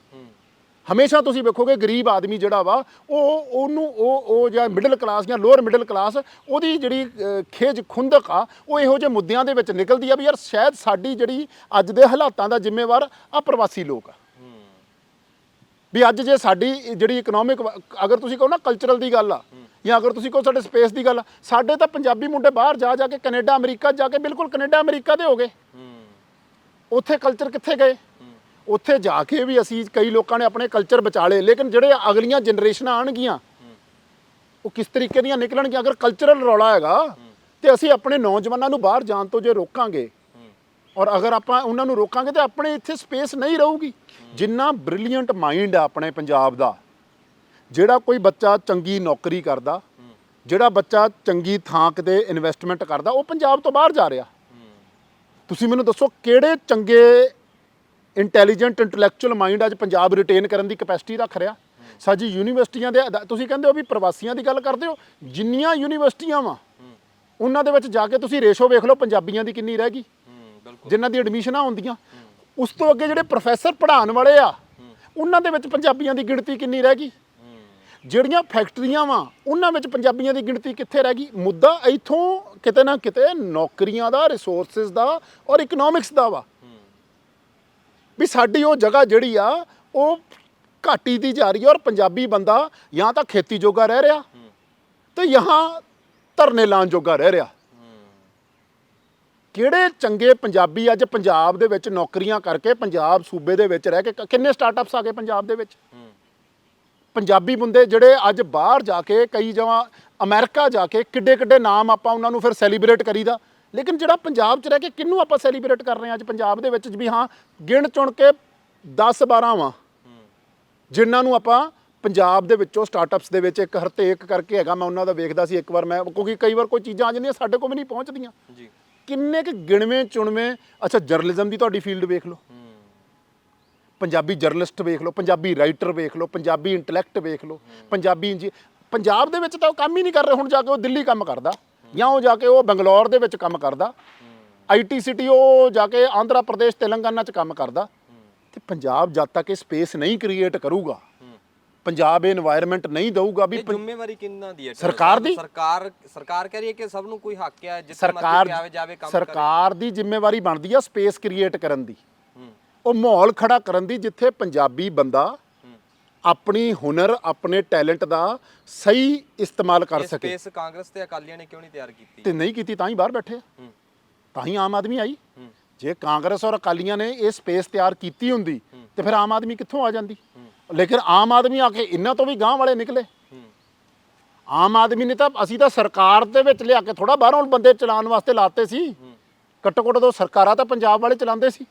ਹਮੇਸ਼ਾ ਤੁਸੀਂ ਵੇਖੋਗੇ ਗਰੀਬ ਆਦਮੀ ਜਿਹੜਾ ਵਾ ਉਹ ਉਹਨੂੰ ਉਹ ਉਹ ਜਾਂ ਮਿਡਲ ਕਲਾਸ ਜਾਂ ਲੋਅਰ ਮਿਡਲ ਕਲਾਸ ਉਹਦੀ ਜਿਹੜੀ ਖੇਜ ਖੁੰਦਕ ਆ ਉਹ ਇਹੋ ਜਿਹੇ ਮੁੱਦਿਆਂ ਦੇ ਵਿੱਚ ਨਿਕਲਦੀ ਆ ਵੀ ਯਾਰ ਸ਼ਾਇਦ ਸਾਡੀ ਜਿਹੜੀ ਅੱਜ ਦੇ ਹਾਲਾਤਾਂ ਦਾ ਜ਼ਿੰਮੇਵਾਰ ਆ ਪ੍ਰਵਾਸੀ ਲੋਕ ਆ। ਵੀ ਅੱਜ ਜੇ ਸਾਡੀ ਜਿਹੜੀ ਇਕਨੋਮਿਕ ਅਗਰ ਤੁਸੀਂ ਕਹੋ ਨਾ ਕਲਚਰਲ ਦੀ ਗੱਲ ਆ ਜਾਂ ਅਗਰ ਤੁਸੀਂ ਕਹੋ ਸਾਡੇ ਸਪੇਸ ਦੀ ਗੱਲ ਆ ਸਾਡੇ ਤਾਂ ਪੰਜਾਬੀ ਮੁੰਡੇ ਬਾਹਰ ਜਾ ਜਾ ਕੇ ਕੈਨੇਡਾ ਅਮਰੀਕਾ ਜਾ ਕੇ ਬਿਲਕੁਲ ਕੈਨੇਡਾ ਅਮਰੀਕਾ ਦੇ ਹੋ ਗਏ। ਉੱਥੇ ਕਲਚਰ ਕਿੱਥੇ ਗਏ? ਉੱਥੇ ਜਾ ਕੇ ਵੀ ਅਸੀਂ ਕਈ ਲੋਕਾਂ ਨੇ ਆਪਣੇ ਕਲਚਰ ਬਚਾ ਲਏ, ਲੇਕਿਨ ਜਿਹੜੇ ਅਗਲੀਆਂ ਜਨਰੇਸ਼ਨਾਂ ਆਣਗੀਆਂ ਉਹ ਕਿਸ ਤਰੀਕੇ ਦੀਆਂ ਨਿਕਲਣਗੀਆਂ? ਅਗਰ ਕਲਚਰਲ ਰੌਲਾ ਹੈਗਾ, ਤੇ ਅਸੀਂ ਆਪਣੇ ਨੌਜਵਾਨਾਂ ਨੂੰ ਬਾਹਰ ਜਾਣ ਤੋਂ ਜੇ ਰੋਕਾਂਗੇ, ਔਰ ਅਗਰ ਆਪਾਂ ਉਹਨਾਂ ਨੂੰ ਰੋਕਾਂਗੇ, ਤੇ ਆਪਣੇ ਇੱਥੇ ਸਪੇਸ ਨਹੀਂ ਰਹੂਗੀ। ਜਿੰਨਾ ਬ੍ਰਿਲੀਅੰਟ ਮਾਈਂਡ ਆ ਆਪਣੇ ਪੰਜਾਬ ਦਾ, ਜਿਹੜਾ ਕੋਈ ਬੱਚਾ ਚੰਗੀ ਨੌਕਰੀ ਕਰਦਾ, ਜਿਹੜਾ ਬੱਚਾ ਚੰਗੀ ਥਾਂ ਕਿਤੇ ਇਨਵੈਸਟਮੈਂਟ ਕਰਦਾ, ਉਹ ਪੰਜਾਬ ਤੋਂ ਬਾਹਰ ਜਾ ਰਿਹਾ। ਤੁਸੀਂ ਮੈਨੂੰ ਦੱਸੋ ਕਿਹੜੇ ਚੰਗੇ ਇੰਟੈਲੀਜੈਂਟ ਇੰਟੈਲੈਕਚੁਅਲ ਮਾਈਂਡ ਅੱਜ ਪੰਜਾਬ ਰਿਟੇਨ ਕਰਨ ਦੀ ਕਪੈਸਿਟੀ ਰੱਖ ਰਿਹਾ। ਸਾਡੀ ਯੂਨੀਵਰਸਿਟੀਆਂ ਦੇ ਤੁਸੀਂ ਕਹਿੰਦੇ ਹੋ ਵੀ ਪ੍ਰਵਾਸੀਆਂ ਦੀ ਗੱਲ ਕਰਦੇ ਹੋ, ਜਿੰਨੀਆਂ ਯੂਨੀਵਰਸਿਟੀਆਂ ਵਾ, ਉਹਨਾਂ ਦੇ ਵਿੱਚ ਜਾ ਕੇ ਤੁਸੀਂ ਰੇਸ਼ੋ ਵੇਖ ਲਓ, ਪੰਜਾਬੀਆਂ ਦੀ ਕਿੰਨੀ ਰਹਿ ਗਈ। ਜਿਨ੍ਹਾਂ ਦੀ ਐਡਮਿਸ਼ਨਾਂ ਹੁੰਦੀਆਂ। ਉਸ ਤੋਂ ਅੱਗੇ ਜਿਹੜੇ ਪ੍ਰੋਫੈਸਰ ਪੜ੍ਹਾਉਣ ਵਾਲੇ ਆ, ਉਹਨਾਂ ਦੇ ਵਿੱਚ ਪੰਜਾਬੀਆਂ ਦੀ ਗਿਣਤੀ ਕਿੰਨੀ ਰਹਿ ਗਈ। ਜਿਹੜੀਆਂ ਫੈਕਟਰੀਆਂ ਵਾ, ਉਹਨਾਂ ਵਿੱਚ ਪੰਜਾਬੀਆਂ ਦੀ ਗਿਣਤੀ ਕਿੱਥੇ ਰਹਿ ਗਈ? ਮੁੱਦਾ ਇੱਥੋਂ ਕਿਤੇ ਨਾ ਕਿਤੇ ਨੌਕਰੀਆਂ ਦਾ ਰਿਸੋਰਸਸ ਦਾ ਔਰ ਇਕਨੋਮਿਕਸ ਦਾ ਵਾ। ਵੀ ਸਾਡੀ ਉਹ ਜਗ੍ਹਾ ਜਿਹੜੀ ਆ, ਉਹ ਘਾਟੀ ਦੀ ਜਾ ਰਹੀ ਹੈ ਔਰ ਪੰਜਾਬੀ ਬੰਦਾ ਜਾਂ ਤਾਂ ਖੇਤੀ ਜੋਗਾ ਰਹਿ ਰਿਹਾ ਤੇ ਯਹਾਂ ਧਰਨੇ ਲਾਉਣ ਜੋਗਾ ਰਹਿ ਰਿਹਾ। ਕਿਹੜੇ ਚੰਗੇ ਪੰਜਾਬੀ ਅੱਜ ਪੰਜਾਬ ਦੇ ਵਿੱਚ ਨੌਕਰੀਆਂ ਕਰਕੇ ਪੰਜਾਬ ਸੂਬੇ ਦੇ ਵਿੱਚ ਰਹਿ ਕੇ ਕਿੰਨੇ ਸਟਾਰਟਅਪਸ ਆ ਗਏ ਪੰਜਾਬ ਦੇ ਵਿੱਚ? ਪੰਜਾਬੀ ਬੰਦੇ ਜਿਹੜੇ ਅੱਜ ਬਾਹਰ ਜਾ ਕੇ ਕਈ ਜਗ੍ਹਾ ਅਮਰੀਕਾ ਜਾ ਕੇ ਕਿੱਡੇ ਕਿੱਡੇ ਨਾਮ ਆਪਾਂ ਉਹਨਾਂ ਨੂੰ ਫਿਰ ਸੈਲੀਬ੍ਰੇਟ ਕਰੀਦਾ। ਲੇਕਿਨ ਜਿਹੜਾ ਪੰਜਾਬ 'ਚ ਰਹਿ ਕੇ ਕਿਹਨੂੰ ਆਪਾਂ ਸੈਲੀਬ੍ਰੇਟ ਕਰ ਰਹੇ ਹਾਂ ਅੱਜ ਪੰਜਾਬ ਦੇ ਵਿੱਚ ਵੀ ਹਾਂ ਗਿਣ ਚੁਣ ਕੇ 10 12 ਵਾਂ ਜਿਨ੍ਹਾਂ ਨੂੰ ਆਪਾਂ ਪੰਜਾਬ ਦੇ ਵਿੱਚੋਂ ਸਟਾਰਟਅਪਸ ਦੇ ਵਿੱਚ ਇੱਕ ਹਰਤੇਕ ਕਰਕੇ ਹੈਗਾ ਮੈਂ ਉਹਨਾਂ ਦਾ ਵੇਖਦਾ ਸੀ ਇੱਕ ਵਾਰ ਮੈਂ ਕਿਉਂਕਿ ਕਈ ਵਾਰ ਕੋਈ ਚੀਜ਼ਾਂ ਆ ਜਾਂਦੀਆਂ ਸਾਡੇ ਕੋਲ ਵੀ ਨਹੀਂ ਪਹੁੰਚਦੀਆਂ। ਜੀ। ਕਿੰਨੇ ਕੁ ਗਿਣਵੇਂ ਚੁਣਵੇਂ ਅੱਛਾ ਜਰਨਲਿਜ਼ਮ ਦੀ ਤੁਹਾਡੀ ਫੀਲਡ ਵੇਖ ਲਓ। ਪੰਜਾਬੀ ਜਰਨਲਿਸਟ ਵੇਖ ਲਓ ਪੰਜਾਬੀ ਰਾਈਟਰ ਵੇਖ ਲਓ ਪੰਜਾਬੀ ਇੰਟੈਲੈਕਟ ਵੇਖ ਲਓ ਪੰਜਾਬੀ ਪੰਜਾਬ ਦੇ ਵਿੱਚ ਤਾਂ ਉਹ ਕੰਮ ਹੀ ਨਹੀਂ ਕਰ ਰਹੇ ਹੁਣ ਜਾ ਕੇ ਉਹ ਦਿੱਲੀ ਕੰਮ ਕਰਦਾ। ਜਾਂ ਉਹ ਜਾ ਕੇ ਉਹ ਬੰਗਲੌਰ ਦੇ ਵਿੱਚ ਕੰਮ ਕਰਦਾ। ਆਈਟੀ ਸਿਟੀ ਉਹ ਜਾ ਕੇ ਆਂਧਰਾ ਪ੍ਰਦੇਸ਼ ਤੇਲੰਗਾਨਾ 'ਚ ਕੰਮ ਕਰਦਾ। ਤੇ ਪੰਜਾਬ ਜਦ ਤੱਕ ਇਹ ਸਪੇਸ ਨਹੀਂ ਕ੍ਰੀਏਟ ਕਰੂਗਾ ਪੰਜਾਬ ਇਹ এনवायरमेंट ਨਹੀਂ ਦੇਊਗਾ ਵੀ ਜ਼ਿੰਮੇਵਾਰੀ ਕਿੰਨਾ ਦੀ ਹੈ? ਸਰਕਾਰ ਦੀ? ਸਰਕਾਰ ਸਰਕਾਰ ਕਹਿ ਰਹੀ ਹੈ ਕਿ ਸਭ ਨੂੰ ਕੋਈ ਹੱਕ ਹੈ ਜਿੱਥੇ ਮਰਜ਼ੀ ਆਵੇ ਜਾਵੇ ਕੰਮ ਕਰੇ। ਸਰਕਾਰ ਦੀ ਜ਼ਿੰਮੇਵਾਰੀ ਬਣਦੀ ਆ ਸਪੇਸ ਕ੍ਰੀਏਟ ਕਰਨ ਦੀ। ਉਹ ਮਾਹੌਲ ਖੜਾ ਕਰਨ ਦੀ ਜਿੱਥੇ ਪੰਜਾਬੀ ਬੰਦਾ ਆਪਣੀ ਹੁਨਰ ਆਪਣੇ ਟੈਲੈਂਟ ਦਾ ਸਹੀ ਇਸਤੇਮਾਲ ਕਰ ਸਕੇ। ਸਪੇਸ ਕਾਂਗਰਸ ਤੇ ਅਕਾਲੀਆਂ ਨੇ ਕਿਉਂ ਨਹੀਂ ਤਿਆਰ ਕੀਤੀ? ਤੇ ਨਹੀਂ ਕੀਤੀ ਤਾਂ ਹੀ ਬਾਹਰ ਬੈਠੇ ਆ। ਹੂੰ। ਤਾਂ ਹੀ ਆਮ ਆਦਮੀ ਆਈ। ਹੂੰ। ਜੇ ਕਾਂਗਰਸ ਔਰ ਅਕਾਲੀਆਂ ਨੇ ਇਹ ਸਪੇਸ ਤਿਆਰ ਕੀਤੀ ਹੁੰਦੀ ਤੇ ਫਿਰ ਆਮ ਆਦਮੀ ਕਿੱਥੋਂ ਆ ਜਾਂਦੀ? ਲੇਕਿਨ ਆਮ ਆਦਮੀ ਆ ਕੇ ਇਹਨਾਂ ਤੋਂ ਵੀ ਗਾਂਹ ਵਾਲੇ ਨਿਕਲੇ। ਹੂੰ। ਆਮ ਆਦਮੀ ਨੇ ਤਾਂ ਅਸੀਂ ਤਾਂ ਸਰਕਾਰ ਦੇ ਵਿੱਚ ਲਿਆ ਕੇ ਥੋੜਾ ਬਾਹਰੋਂ ਬੰਦੇ ਚਲਾਉਣ ਵਾਸਤੇ ਲਾਤੇ ਸੀ। ਘੱਟੋ ਘੱਟ ਤੋਂ ਸਰਕਾਰਾਂ ਤਾਂ ਪੰਜਾਬ ਵਾਲੇ ਚਲਾਉਂਦੇ ਸੀ।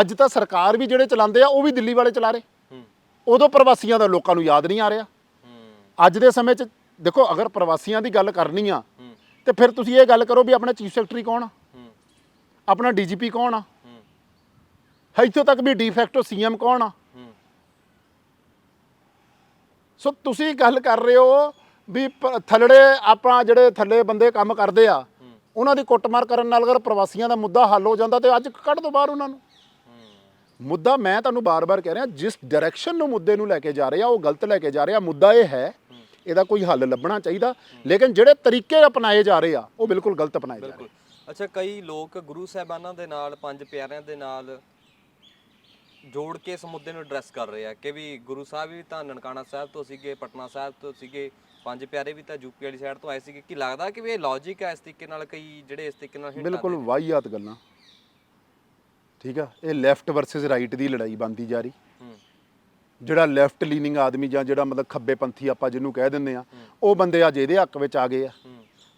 ਅੱਜ ਤਾਂ ਸਰਕਾਰ ਵੀ ਜਿਹੜੇ ਚਲਾਉਂਦੇ ਆ ਉਹ ਵੀ ਦਿੱਲੀ ਵਾਲੇ ਚਲਾ ਰਹੇ। ਉਦੋਂ ਪ੍ਰਵਾਸੀਆਂ ਦਾ ਲੋਕਾਂ ਨੂੰ ਯਾਦ ਨਹੀਂ ਆ ਰਿਹਾ। ਅੱਜ ਦੇ ਸਮੇਂ 'ਚ ਦੇਖੋ ਅਗਰ ਪ੍ਰਵਾਸੀਆਂ ਦੀ ਗੱਲ ਕਰਨੀ ਆ ਤੇ ਫਿਰ ਤੁਸੀਂ ਇਹ ਗੱਲ ਕਰੋ ਵੀ ਆਪਣਾ ਚੀਫ ਸੈਕਟਰੀ ਕੌਣ ਆ? ਆਪਣਾ ਡੀਜੀਪੀ ਕੌਣ ਆ? ਇੱਥੋਂ ਤੱਕ ਵੀ ਡੀਫੈਕਟੋ ਸੀਐਮ ਕੌਣ ਆ? ਸੋ ਤੁਸੀਂ ਗੱਲ ਕਰ ਰਹੇ ਹੋ ਵੀ ਥੱਲੜੇ ਆਪਾਂ ਜਿਹੜੇ ਥੱਲੇ ਬੰਦੇ ਕੰਮ ਕਰਦੇ ਆ ਉਹਨਾਂ ਦੀ ਕੁੱਟਮਾਰ ਕਰਨ ਨਾਲ ਅਗਰ ਪ੍ਰਵਾਸੀਆਂ ਦਾ ਮੁੱਦਾ ਹੱਲ ਹੋ ਜਾਂਦਾ ਤੇ ਅੱਜ ਕੱਢ ਦੋ ਬਾਹਰ ਉਹਨਾਂ ਨੂੰ। ਮੁੱਦਾ ਮੈਂ ਤੁਹਾਨੂੰ ਬਾਰ-ਬਾਰ ਕਹਿ ਰਿਹਾ ਜਿਸ ਡਾਇਰੈਕਸ਼ਨ ਨੂੰ ਮੁੱਦੇ ਨੂੰ ਲੈ ਕੇ ਜਾ ਰਹੇ ਆ ਉਹ ਗਲਤ ਲੈ ਕੇ ਜਾ ਰਹੇ ਆ ਮੁੱਦਾ ਇਹ ਹੈ ਇਹਦਾ ਕੋਈ ਹੱਲ ਲੱਭਣਾ ਚਾਹੀਦਾ। ਲੇਕਿਨ ਜਿਹੜੇ ਤਰੀਕੇ ਅਪਣਾਏ ਜਾ ਰਹੇ ਆ ਉਹ ਬਿਲਕੁਲ ਗਲਤ ਅਪਣਾਏ ਜਾ ਰਹੇ ਬਿਲਕੁਲ। ਅੱਛਾ ਕਈ ਲੋਕ ਗੁਰੂ ਸਾਹਿਬਾਨਾਂ ਦੇ ਨਾਲ ਪੰਜ ਪਿਆਰਿਆਂ ਦੇ ਨਾਲ ਜੋੜ ਕੇ ਇਸ ਮੁੱਦੇ ਨੂੰ ਐਡਰੈਸ ਕਰ ਰਹੇ ਆ ਕਿ ਵੀ ਗੁਰੂ ਸਾਹਿਬ ਵੀ ਤਾਂ ਨਨਕਾਣਾ ਸਾਹਿਬ ਤੋਂ ਸੀਗੇ ਪਟਨਾ ਸਾਹਿਬ ਤੋਂ ਸੀਗੇ ਪੰਜ ਪਿਆਰੇ ਵੀ ਤਾਂ ਯੂਪੀ ਵਾਲੀ ਸਾਈਡ ਤੋਂ ਆਏ ਸੀ ਕੀ ਲੱਗਦਾ ਕਿ ਵੀ ਇਹ ਲੌਜੀਕ ਹੈ ਇਸ ਤਰੀਕੇ ਨਾਲ ਕਈ ਜਿਹੜੇ ਇਸ ਤਰੀਕੇ ਨਾਲ ਬਿਲਕੁਲ ਵਾਹੀਆਤ ਗੱਲਾਂ। ਠੀਕ ਆ? ਇਹ ਲੈਫਟ ਵਰਸਸ ਰਾਈਟ ਦੀ ਲੜਾਈ ਬਣਦੀ ਜਾ ਰਹੀ। ਜਿਹੜਾ ਲੈਫਟ ਲੀਨਿੰਗ ਆਦਮੀ ਜਾਂ ਜਿਹੜਾ ਮਤਲਬ ਖੱਬੇ ਪੰਥੀ ਆਪਾਂ ਜਿਹਨੂੰ ਕਹਿ ਦਿੰਦੇ ਆ ਉਹ ਬੰਦੇ ਅੱਜ ਇਹਦੇ ਹੱਕ ਵਿੱਚ ਆ ਗਏ ਆ।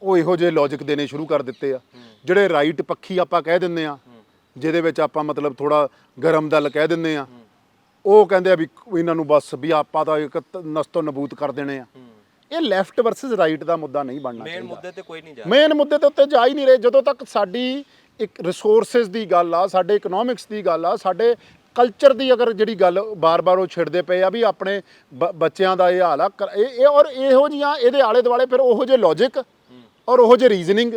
ਉਹ ਇਹੋ ਜਿਹੇ ਲੌਜੀਕ ਦੇਣੇ ਸ਼ੁਰੂ ਕਰ ਦਿੱਤੇ ਆ। ਜਿਹੜੇ ਰਾਈਟ ਪੱਖੀ ਆਪਾਂ ਕਹਿ ਦਿੰਦੇ ਆ ਜਿਹਦੇ ਵਿੱਚ ਆਪਾਂ ਮਤਲਬ ਥੋੜਾ ਗਰਮ ਦਲ ਕਹਿ ਦਿੰਦੇ ਆ ਉਹ ਕਹਿੰਦੇ ਆ ਵੀ ਇਹਨਾਂ ਨੂੰ ਬਸ ਵੀ ਆਪਾਂ ਤਾਂ ਇੱਕ ਤ- ਨਸਤੋ ਨਬੂਤ ਕਰ ਦੇਣੇ ਆ। ਇਹ ਲੈਫਟ ਵਰਸਸ ਰਾਈਟ ਦਾ ਮੁੱਦਾ ਨਹੀਂ ਬਣਨਾ ਮੇਨ ਚਾਹੀਦਾ। ਮੁੱਦੇ ਤੇ ਕੋਈ ਨਹੀਂ ਜਾ ਮੇਨ ਮੁੱਦੇ ਦੇ ਉੱਤੇ ਜਾ ਹੀ ਨਹੀਂ ਰਹੇ। ਜਦੋਂ ਤੱਕ ਸਾਡੀ ਇੱਕ ਰਿਸੋਰਸਸ ਦੀ ਗੱਲ ਆ ਸਾਡੇ ਇਕਨੋਮਿਕਸ ਦੀ ਗੱਲ ਆ ਸਾਡੇ ਕਲਚਰ ਦੀ ਅਗਰ ਜਿਹੜੀ ਗੱਲ ਬਾਰ-ਬਾਰ ਉਹ ਛਿੜਦੇ ਪਏ ਆ ਵੀ ਆਪਣੇ ਬ- ਬੱਚਿਆਂ ਦਾ ਇਹ ਹਾਲ ਆ ਕਰ- ਇਹ ਔਰ ਇਹੋ ਜੀਆਂ ਇਹਦੇ ਆਲੇ ਦੁਆਲੇ ਫਿਰ ਉਹੋ ਜਿਹੇ ਲੌਜੀਕ ਔਰ ਉਹੋ ਜਿਹੇ ਰੀਜ਼ਨਿੰਗ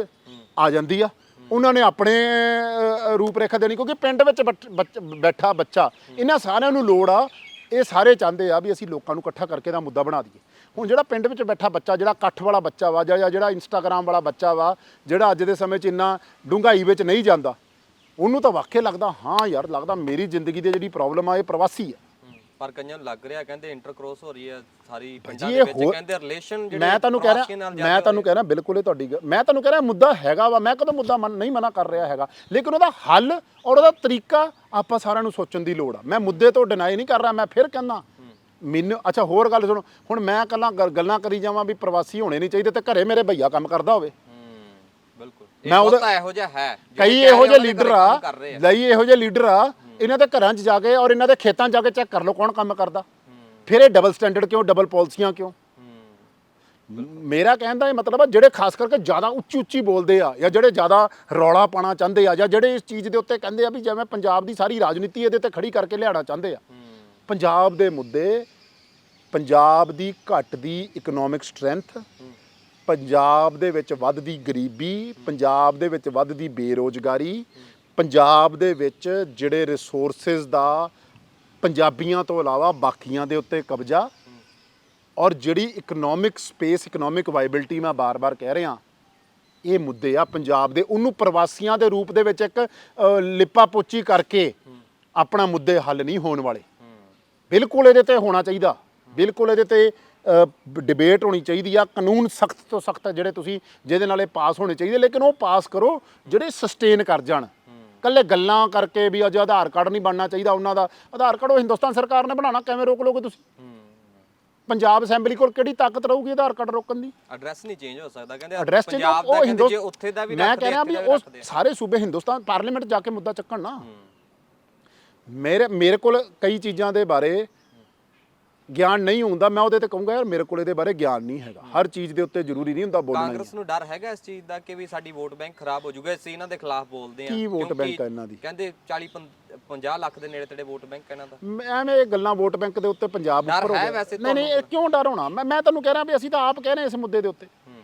ਆ ਜਾਂਦੀ ਆ। ਉਹਨਾਂ ਨੇ ਆਪਣੇ ਅ, ਰੂਪ ਰੇਖਾ ਦੇਣੀ ਕਿਉਂਕਿ ਪਿੰਡ ਵਿੱਚ ਬੱਚ- ਬੱਚ- ਬੈਠਾ ਬੱਚਾ ਇਹਨਾਂ ਸਾਰਿਆਂ ਨੂੰ ਲੋੜ ਆ ਇਹ ਸਾਰੇ ਚਾਹੁੰਦੇ ਆ ਵੀ ਅਸੀਂ ਲੋਕਾਂ ਨੂੰ ਇਕੱਠਾ ਕਰਕੇ ਦਾ ਮੁੱਦਾ ਬਣਾ ਦਈਏ। ਹੁਣ ਜਿਹੜਾ ਪਿੰਡ ਵਿੱਚ ਬੈਠਾ ਬੱਚਾ ਜਿਹੜਾ ਇਕੱਠ ਵਾਲਾ ਬੱਚਾ ਵਾ ਜਾਂ ਜਿਹੜਾ ਇੰਸਟਾਗ੍ਰਾਮ ਵਾਲਾ ਬੱਚਾ ਵਾ ਜਿਹੜਾ ਅੱਜ ਦੇ ਸਮੇਂ 'ਚ ਇੰਨਾ ਡੂੰਘਾਈ ਵਿੱਚ ਨਹੀਂ ਜਾਂਦਾ ਉਹਨੂੰ ਤਾਂ ਵਾਕਿਆ ਲੱਗਦਾ ਹਾਂ ਯਾਰ ਲੱਗਦਾ ਮੇਰੀ ਜ਼ਿੰਦਗੀ ਦੀ ਜਿਹੜੀ ਪ੍ਰੋਬਲਮ ਆ ਇਹ ਪ੍ਰਵਾਸੀ ਆ। ਪਰ ਕਈਆਂ ਨੂੰ ਲੱਗ ਰਿਹਾ ਕਹਿੰਦੇ ਇੰਟਰਕ੍ਰੋਸ ਹੋ ਰਹੀ ਹੈ ਸਾਰੀ ਜੀ ਦੇ ਵਿੱਚ ਕਹਿੰਦੇ ਰਿਲੇਸ਼ਨ ਜਿਹੜੇ ਮੈਂ ਤੁਹਾਨੂੰ ਕਹਿ ਰਿਹਾ ਮੈਂ ਤੁਹਾਨੂੰ ਕਹਿ ਰਿਹਾ ਬਿਲਕੁਲ ਇਹ ਤੁਹਾਡੀ ਮੈਂ ਤੁਹਾਨੂੰ ਕਹਿ ਰਿਹਾ ਮੁੱਦਾ ਹੈਗਾ ਵਾ ਮੈਂ ਕਦੋਂ ਮੁੱਦਾ ਮਨ- ਨਹੀਂ ਮਨਾ ਕਰ ਰਿਹਾ ਹੈਗਾ ਲੇਕਿਨ ਉਹਦਾ ਹੱਲ ਔਰ ਉਹਦਾ ਤਰੀਕਾ ਆਪਾਂ ਸਾਰਿਆਂ ਨੂੰ ਸੋਚਣ ਦੀ ਲੋੜ ਆ। ਮੈਂ ਮੁੱਦੇ ਤੋਂ ਡਿਨਾਈ ਨਹੀਂ ਕਰ ਰਿਹਾ ਮੈਂ ਫਿਰ ਕਹਿੰਦਾ ਮੈਨੂੰ ਅੱਛਾ ਹੋਰ ਗੱਲ ਸੁਣੋ। ਹੁਣ ਮੈਂ ਕੱਲਾ ਗੱਲਾਂ ਕਰੀ ਜਾਵਾਂ ਵੀ ਪ੍ਰਵਾਸੀ ਹੋਣੇ ਨਹੀਂ ਚਾਹੀਦੇ ਤੇ ਘਰੇ ਮੇਰੇ ਭਈਆ ਕੰਮ ਕਰਦਾ ਹੋਵੇ। ਹੂੰ ਬਿਲਕੁਲ। ਮੈਂ ਉਹਦਾ- ਇਹੋ ਜਿਹਾ ਹੈ ਕਈ ਇਹੋ ਜਿਹੇ ਲੀਡਰ ਆ ਲਈ ਇਹੋ ਜਿਹੇ ਲੀਡਰ ਆ ਇਹਨਾਂ ਦੇ ਘਰਾਂ 'ਚ ਜਾ ਕੇ ਔਰ ਇਹਨਾਂ ਦੇ ਖੇਤਾਂ 'ਚ ਜਾ ਕੇ ਚੈੱਕ ਕਰ ਲਓ ਕੌਣ ਕੰਮ ਕਰਦਾ। ਫਿਰ ਇਹ ਡਬਲ ਸਟੈਂਡਰਡ ਕਿਉਂ ਡਬਲ ਪਾਲਿਸੀਆਂ ਕਿਉਂ? ਮੇਰਾ ਕਹਿਣ ਦਾ ਇਹ ਮਤਲਬ ਆ ਜਿਹੜੇ ਖਾਸ ਕਰਕੇ ਜ਼ਿਆਦਾ ਉੱਚੀ ਉੱਚੀ ਬੋਲਦੇ ਆ ਜਾਂ ਜਿਹੜੇ ਜ਼ਿਆਦਾ ਰੌਲਾ ਪਾਣਾ ਚਾਹੁੰਦੇ ਆ ਜਾਂ ਜਿਹੜੇ ਇਸ ਚੀਜ਼ ਦੇ ਉੱਤੇ ਕਹਿੰਦੇ ਆ ਵੀ ਜਿਵੇਂ ਪੰਜਾਬ ਦੀ ਸਾਰੀ ਰਾਜਨੀਤੀ ਇਹਦੇ ਤੇ ਖੜੀ ਕਰਕੇ ਲਿਆਣਾ ਚਾਹੁੰਦੇ ਆ। ਪੰਜਾਬ ਦੇ ਮੁੱਦੇ ਪੰਜਾਬ ਦੀ ਘਟਦੀ ਇਕਨੋਮਿਕ ਸਟਰੈਂਥ ਪੰਜਾਬ ਦੇ ਵਿੱਚ ਵੱਧਦੀ ਗਰੀਬੀ ਪੰਜਾਬ ਦੇ ਵਿੱਚ ਵੱਧਦੀ ਬੇਰੋਜ਼ਗਾਰੀ ਪੰਜਾਬ ਦੇ ਵਿੱਚ ਜਿਹੜੇ ਰਿਸੋਰਸਸ ਦਾ ਪੰਜਾਬੀਆਂ ਤੋਂ ਇਲਾਵਾ ਬਾਕੀਆਂ ਦੇ ਉੱਤੇ ਕਬਜ਼ਾ ਔਰ ਜਿਹੜੀ ਇਕਨੋਮਿਕ ਸਪੇਸ ਇਕਨੋਮਿਕ ਵਾਇਬਿਲਟੀ ਮੈਂ ਬਾਰ-ਬਾਰ ਕਹਿ ਰਿਹਾ ਇਹ ਮੁੱਦੇ ਆ ਪੰਜਾਬ ਦੇ। ਉਹਨੂੰ ਪ੍ਰਵਾਸੀਆਂ ਦੇ ਰੂਪ ਦੇ ਵਿੱਚ ਇੱਕ ਅ, ਲਿਪਾ ਪੋਚੀ ਕਰਕੇ ਆਪਣਾ ਮੁੱਦੇ ਹੱਲ ਨਹੀਂ ਹੋਣ ਵਾਲੇ। ਬਿਲਕੁਲ ਇਹਦੇ ਤੇ ਹੋਣਾ ਚਾਹੀਦਾ। ਬਿਲਕੁਲ ਇਹਦੇ ਤੇ ਡਿਬੇਟ ਹੋਣੀ ਚਾਹੀਦੀ ਆ। ਕਾਨੂੰਨ ਸਖਤ ਤੋਂ ਸਖਤ ਜਿਹੜੇ ਤੁਸੀਂ ਜਿਹਦੇ ਨਾਲ ਇਹ ਪਾਸ ਹੋਣੇ ਚਾਹੀਦੇ ਲੇਕਿਨ ਉਹ ਪਾਸ ਕਰੋ ਜਿਹੜੇ ਸਸਟੇਨ ਕਰ ਜਾਣ। ਕੱਲੇ ਗੱਲਾਂ ਕਰਕੇ ਵੀ ਅਜ ਆਧਾਰ ਕਾਰਡ ਨਹੀਂ ਬਣਨਾ ਚਾਹੀਦਾ ਉਹਨਾਂ ਦਾ। ਆਧਾਰ ਕਾਰਡ ਉਹ ਹਿੰਦੁਸਤਾਨ ਸਰਕਾਰ ਨੇ ਬਣਾਉਣਾ ਕਿਵੇਂ ਰੋਕ ਲੋਗੇ ਤੁਸੀਂ? ਪੰਜਾਬ ਅਸੈਂਬਲੀ ਕੋਲ ਕਿਹੜੀ ਤਾਕਤ ਰਹੂਗੀ ਆਧਾਰ ਕਾਰਡ ਰੋਕਣ ਦੀ? ਐਡਰੈਸ ਨਹੀਂ ਚੇਂਜ ਹੋ ਸਕਦਾ ਕਹਿੰਦੇ ਐਡਰੈਸ ਚੇਂਜ ਉਹ ਕਹਿੰਦੇ ਹਿੰਦੂ ਜੇ ਉੱਥੇ ਦਾ ਵੀ ਮੈਂ ਕਹਿ ਰਿਹਾ ਵੀ ਉਹ। ਸਾਰੇ ਸੂਬੇ ਹਿੰਦੁਸਤਾਨ ਪਾਰਲੀਮੈਂਟ ਜਾ ਕੇ ਮੁੱਦਾ ਚੱਕਣ ਨਾ। ਮੇਰੇ ਮੇਰੇ ਕੋਲ ਕਈ ਚੀਜ਼ਾਂ ਦੇ ਬਾਰੇ ਗਿਆਨ ਨਹੀਂ ਹੁੰਦਾ ਮੈਂ ਉਹਦੇ ਤੇ ਕਹੂੰਗਾ ਯਾਰ ਮੇਰੇ ਕੋਲ ਇਹਦੇ ਬਾਰੇ ਗਿਆਨ ਨਹੀਂ ਹੈਗਾ। ਹਰ ਚੀਜ਼ ਦੇ ਉੱਤੇ ਜ਼ਰੂਰੀ ਨਹੀਂ ਹੁੰਦਾ ਬੋਲਣਾ ਹੀ। ਕਾਂਗਰਸ ਨੂੰ ਡਰ ਹੈਗਾ ਇਸ ਚੀਜ਼ ਦਾ ਕਿ ਵੀ ਸਾਡੀ ਵੋਟ ਬੈਂਕ ਖਰਾਬ ਹੋ ਜਾਊਗਾ ਅਸੀਂ ਇਹਨਾਂ ਦੇ ਖਿਲਾਫ ਬੋਲਦੇ ਆ ਕੀ ਵੋਟ ਬੈਂਕ ਆ ਇਹਨਾਂ ਦੀ? ਕਹਿੰਦੇ 40 50 ਲੱਖ ਦੇ ਨੇੜੇ ਤੇੜੇ ਵੋਟ ਬੈਂਕ ਇਹਨਾਂ ਦਾ। ਮੈਂ- ਐਵੇਂ ਇਹ ਗੱਲਾਂ ਵੋਟ ਬੈਂਕ ਦੇ ਉੱਤੇ ਪੰਜਾਬ ਉੱਪਰ ਹੋ ਹੈ ਗਿਆ ਨਹੀਂ ਨਹੀਂ ਇਹ ਕਿਉਂ ਡਰ ਹੋਣਾ? ਮੈਂ ਮੈਂ ਤੁਹਾਨੂੰ ਕਹਿ ਰਿਹਾ ਵੀ ਅਸੀਂ ਤਾਂ ਆਪ ਕਹਿ ਰਹੇ ਹਾਂ ਇਸ ਮੁੱਦੇ ਦੇ ਉੱਤੇ। ਹੂੰ।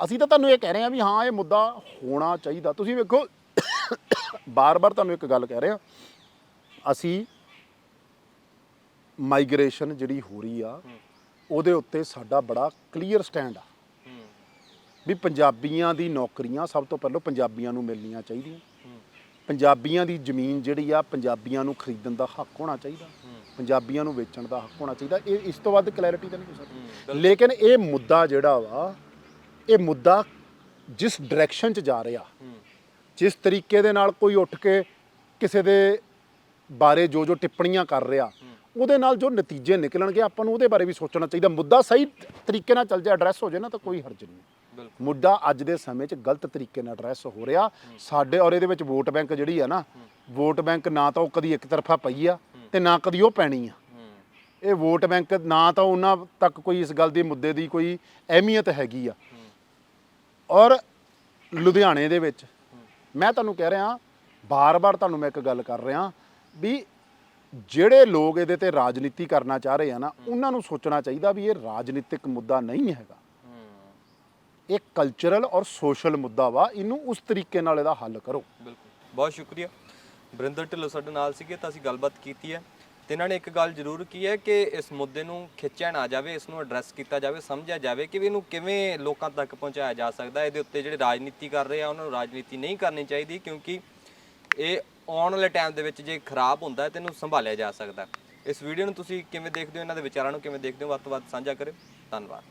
ਅਸੀਂ ਤਾਂ ਤੁਹਾਨੂੰ ਇਹ ਕਹਿ ਰਹੇ ਹਾਂ ਵੀ ਹਾਂ ਇਹ ਮੁੱਦਾ ਹੋਣਾ ਚਾਹੀਦਾ। ਤੁਸੀਂ ਵੇਖੋ ਬਾਰ-ਬਾਰ ਤੁਹਾਨੂੰ ਇੱਕ ਗੱਲ ਕਹਿ ਰਹੇ ਹਾਂ। ਅਸੀਂ ਮਾਈਗ੍ਰੇਸ਼ਨ ਜਿਹੜੀ ਹੋ ਰਹੀ ਆ ਉਹਦੇ ਉੱਤੇ ਸਾਡਾ ਬੜਾ ਕਲੀਅਰ ਸਟੈਂਡ ਆ। ਵੀ ਪੰਜਾਬੀਆਂ ਦੀ ਨੌਕਰੀਆਂ ਸਭ ਤੋਂ ਪਹਿਲਾਂ ਪੰਜਾਬੀਆਂ ਨੂੰ ਮਿਲਣੀਆਂ ਚਾਹੀਦੀਆਂ। ਪੰਜਾਬੀਆਂ ਦੀ ਜ਼ਮੀਨ ਜਿਹੜੀ ਆ ਪੰਜਾਬੀਆਂ ਨੂੰ ਖਰੀਦਣ ਦਾ ਹੱਕ ਹੋਣਾ ਚਾਹੀਦਾ। ਪੰਜਾਬੀਆਂ ਨੂੰ ਵੇਚਣ ਦਾ ਹੱਕ ਹੋਣਾ ਚਾਹੀਦਾ। ਇਹ ਇਸ ਤੋਂ ਵੱਧ ਕਲੈਰਿਟੀ ਤਾਂ ਨਹੀਂ ਹੋ ਸਕਦੀ। ਲੇਕਿਨ ਇਹ ਮੁੱਦਾ ਜਿਹੜਾ ਵਾ ਇਹ ਮੁੱਦਾ ਜਿਸ ਡਾਇਰੈਕਸ਼ਨ 'ਚ ਜਾ ਰਿਹਾ ਜਿਸ ਤਰੀਕੇ ਦੇ ਨਾਲ ਕੋਈ ਉੱਠ ਕੇ ਕਿਸੇ ਦੇ ਬਾਰੇ ਜੋ ਜੋ ਟਿੱਪਣੀਆਂ ਕਰ ਰਿਹਾ ਉਹਦੇ ਨਾਲ ਜੋ ਨਤੀਜੇ ਨਿਕਲਣਗੇ ਆਪਾਂ ਨੂੰ ਉਹਦੇ ਬਾਰੇ ਵੀ ਸੋਚਣਾ ਚਾਹੀਦਾ। ਮੁੱਦਾ ਸਹੀ ਤਰੀਕੇ ਨਾਲ ਚੱਲ ਜਾ ਐਡਰੈਸ ਹੋ ਜਾਏ ਨਾ ਤਾਂ ਕੋਈ ਹਰਜ ਨਹੀਂ। ਮੁੱਦਾ ਅੱਜ ਦੇ ਸਮੇਂ 'ਚ ਗਲਤ ਤਰੀਕੇ ਨਾਲ ਐਡਰੈਸ ਹੋ ਰਿਹਾ। ਸਾਡੇ ਔਰ ਇਹਦੇ ਵਿੱਚ ਵੋਟ ਬੈਂਕ ਜਿਹੜੀ ਆ ਨਾ ਵੋਟ ਬੈਂਕ ਨਾ ਤਾਂ ਉਹ ਕਦੀ ਇੱਕ ਤਰਫਾ ਪਈ ਆ ਤੇ ਨਾ ਕਦੀ ਉਹ ਪੈਣੀ ਆ। ਇਹ ਵੋਟ ਬੈਂਕ ਨਾ ਤਾਂ ਉਹਨਾਂ ਤੱਕ ਕੋਈ ਇਸ ਗੱਲ ਦੀ ਮੁੱਦੇ ਦੀ ਕੋਈ ਅਹਿਮੀਅਤ ਹੈਗੀ ਆ। ਔਰ ਲੁਧਿਆਣੇ ਦੇ ਵਿੱਚ ਮੈਂ ਤੁਹਾਨੂੰ ਕਹਿ ਰਿਹਾ ਬਾਰ-ਬਾਰ ਤੁਹਾਨੂੰ ਮੈਂ ਇੱਕ ਗੱਲ ਕਰ ਰਿਹਾ ਵੀ ਜਿਹੜੇ ਲੋਕ ਇਹਦੇ ਤੇ ਰਾਜਨੀਤੀ ਕਰਨਾ ਚਾਹ ਰਹੇ ਆ ਨਾ ਉਹਨਾਂ ਨੂੰ ਸੋਚਣਾ ਚਾਹੀਦਾ ਵੀ ਇਹ ਰਾਜਨੀਤਿਕ ਮੁੱਦਾ ਨਹੀਂ ਹੈਗਾ। ਇਹ ਕਲਚਰਲ ਔਰ ਸੋਸ਼ਲ ਮੁੱਦਾ ਵਾ ਇਹਨੂੰ ਉਸ ਤਰੀਕੇ ਨਾਲ ਇਹਦਾ ਹੱਲ ਕਰੋ। ਬਿਲਕੁਲ। ਬਹੁਤ ਸ਼ੁਕਰੀਆ। ਬਰਿੰਦਰ ਢਿੱਲੋਂ ਸਾਡੇ ਨਾਲ ਸੀਗੇ ਤਾਂ ਅਸੀਂ ਗੱਲਬਾਤ ਕੀਤੀ ਹੈ। ਤੇ ਇਹਨਾਂ ਨੇ ਇੱਕ ਗੱਲ ਜ਼ਰੂਰ ਕੀ ਹੈ ਕਿ ਇਸ ਮੁੱਦੇ ਨੂੰ ਖਿੱਚਿਆ ਨਾ ਜਾਵੇ ਇਸ ਨੂੰ ਐਡਰੈਸ ਕੀਤਾ ਜਾਵੇ ਸਮਝਿਆ ਜਾਵੇ ਕਿ ਵੀ ਇਹਨੂੰ ਕਿਵੇਂ ਲੋਕਾਂ ਤੱਕ ਪਹੁੰਚਾਇਆ ਜਾ ਸਕਦਾ। ਹੈ। ਇਹਦੇ ਉੱਤੇ ਜਿਹੜੇ ਰਾਜਨੀਤੀ ਕਰ ਰਹੇ ਆ ਉਹਨਾਂ ਨੂੰ ਰਾਜਨੀਤੀ ਨਹੀਂ ਕਰਨੀ ਚਾਹੀਦੀ ਕਿਉਂਕਿ ਇਹ ਆਉਣ ਵਾਲੇ ਟਾਈਮ ਦੇ ਵਿੱਚ ਜੇ ਖਰਾਬ ਹੁੰਦਾ ਹੈ ਤੇ ਇਹਨੂੰ ਸੰਭਾਲਿਆ ਜਾ ਸਕਦਾ ਹੈ। ਇਸ ਵੀਡੀਓ ਨੂੰ ਤੁਸੀਂ ਕਿਵੇਂ ਦੇਖਦੇ ਹੋ? ਇਹਨਾਂ ਦੇ ਵਿਚਾਰਾਂ ਨੂੰ ਕਿਵੇਂ ਦੇਖਦੇ ਹੋ? ਵੱਧ ਤੋਂ ਵੱਧ ਸਾਂਝਾ ਕਰਿਓ। ਧੰਨਵਾਦ।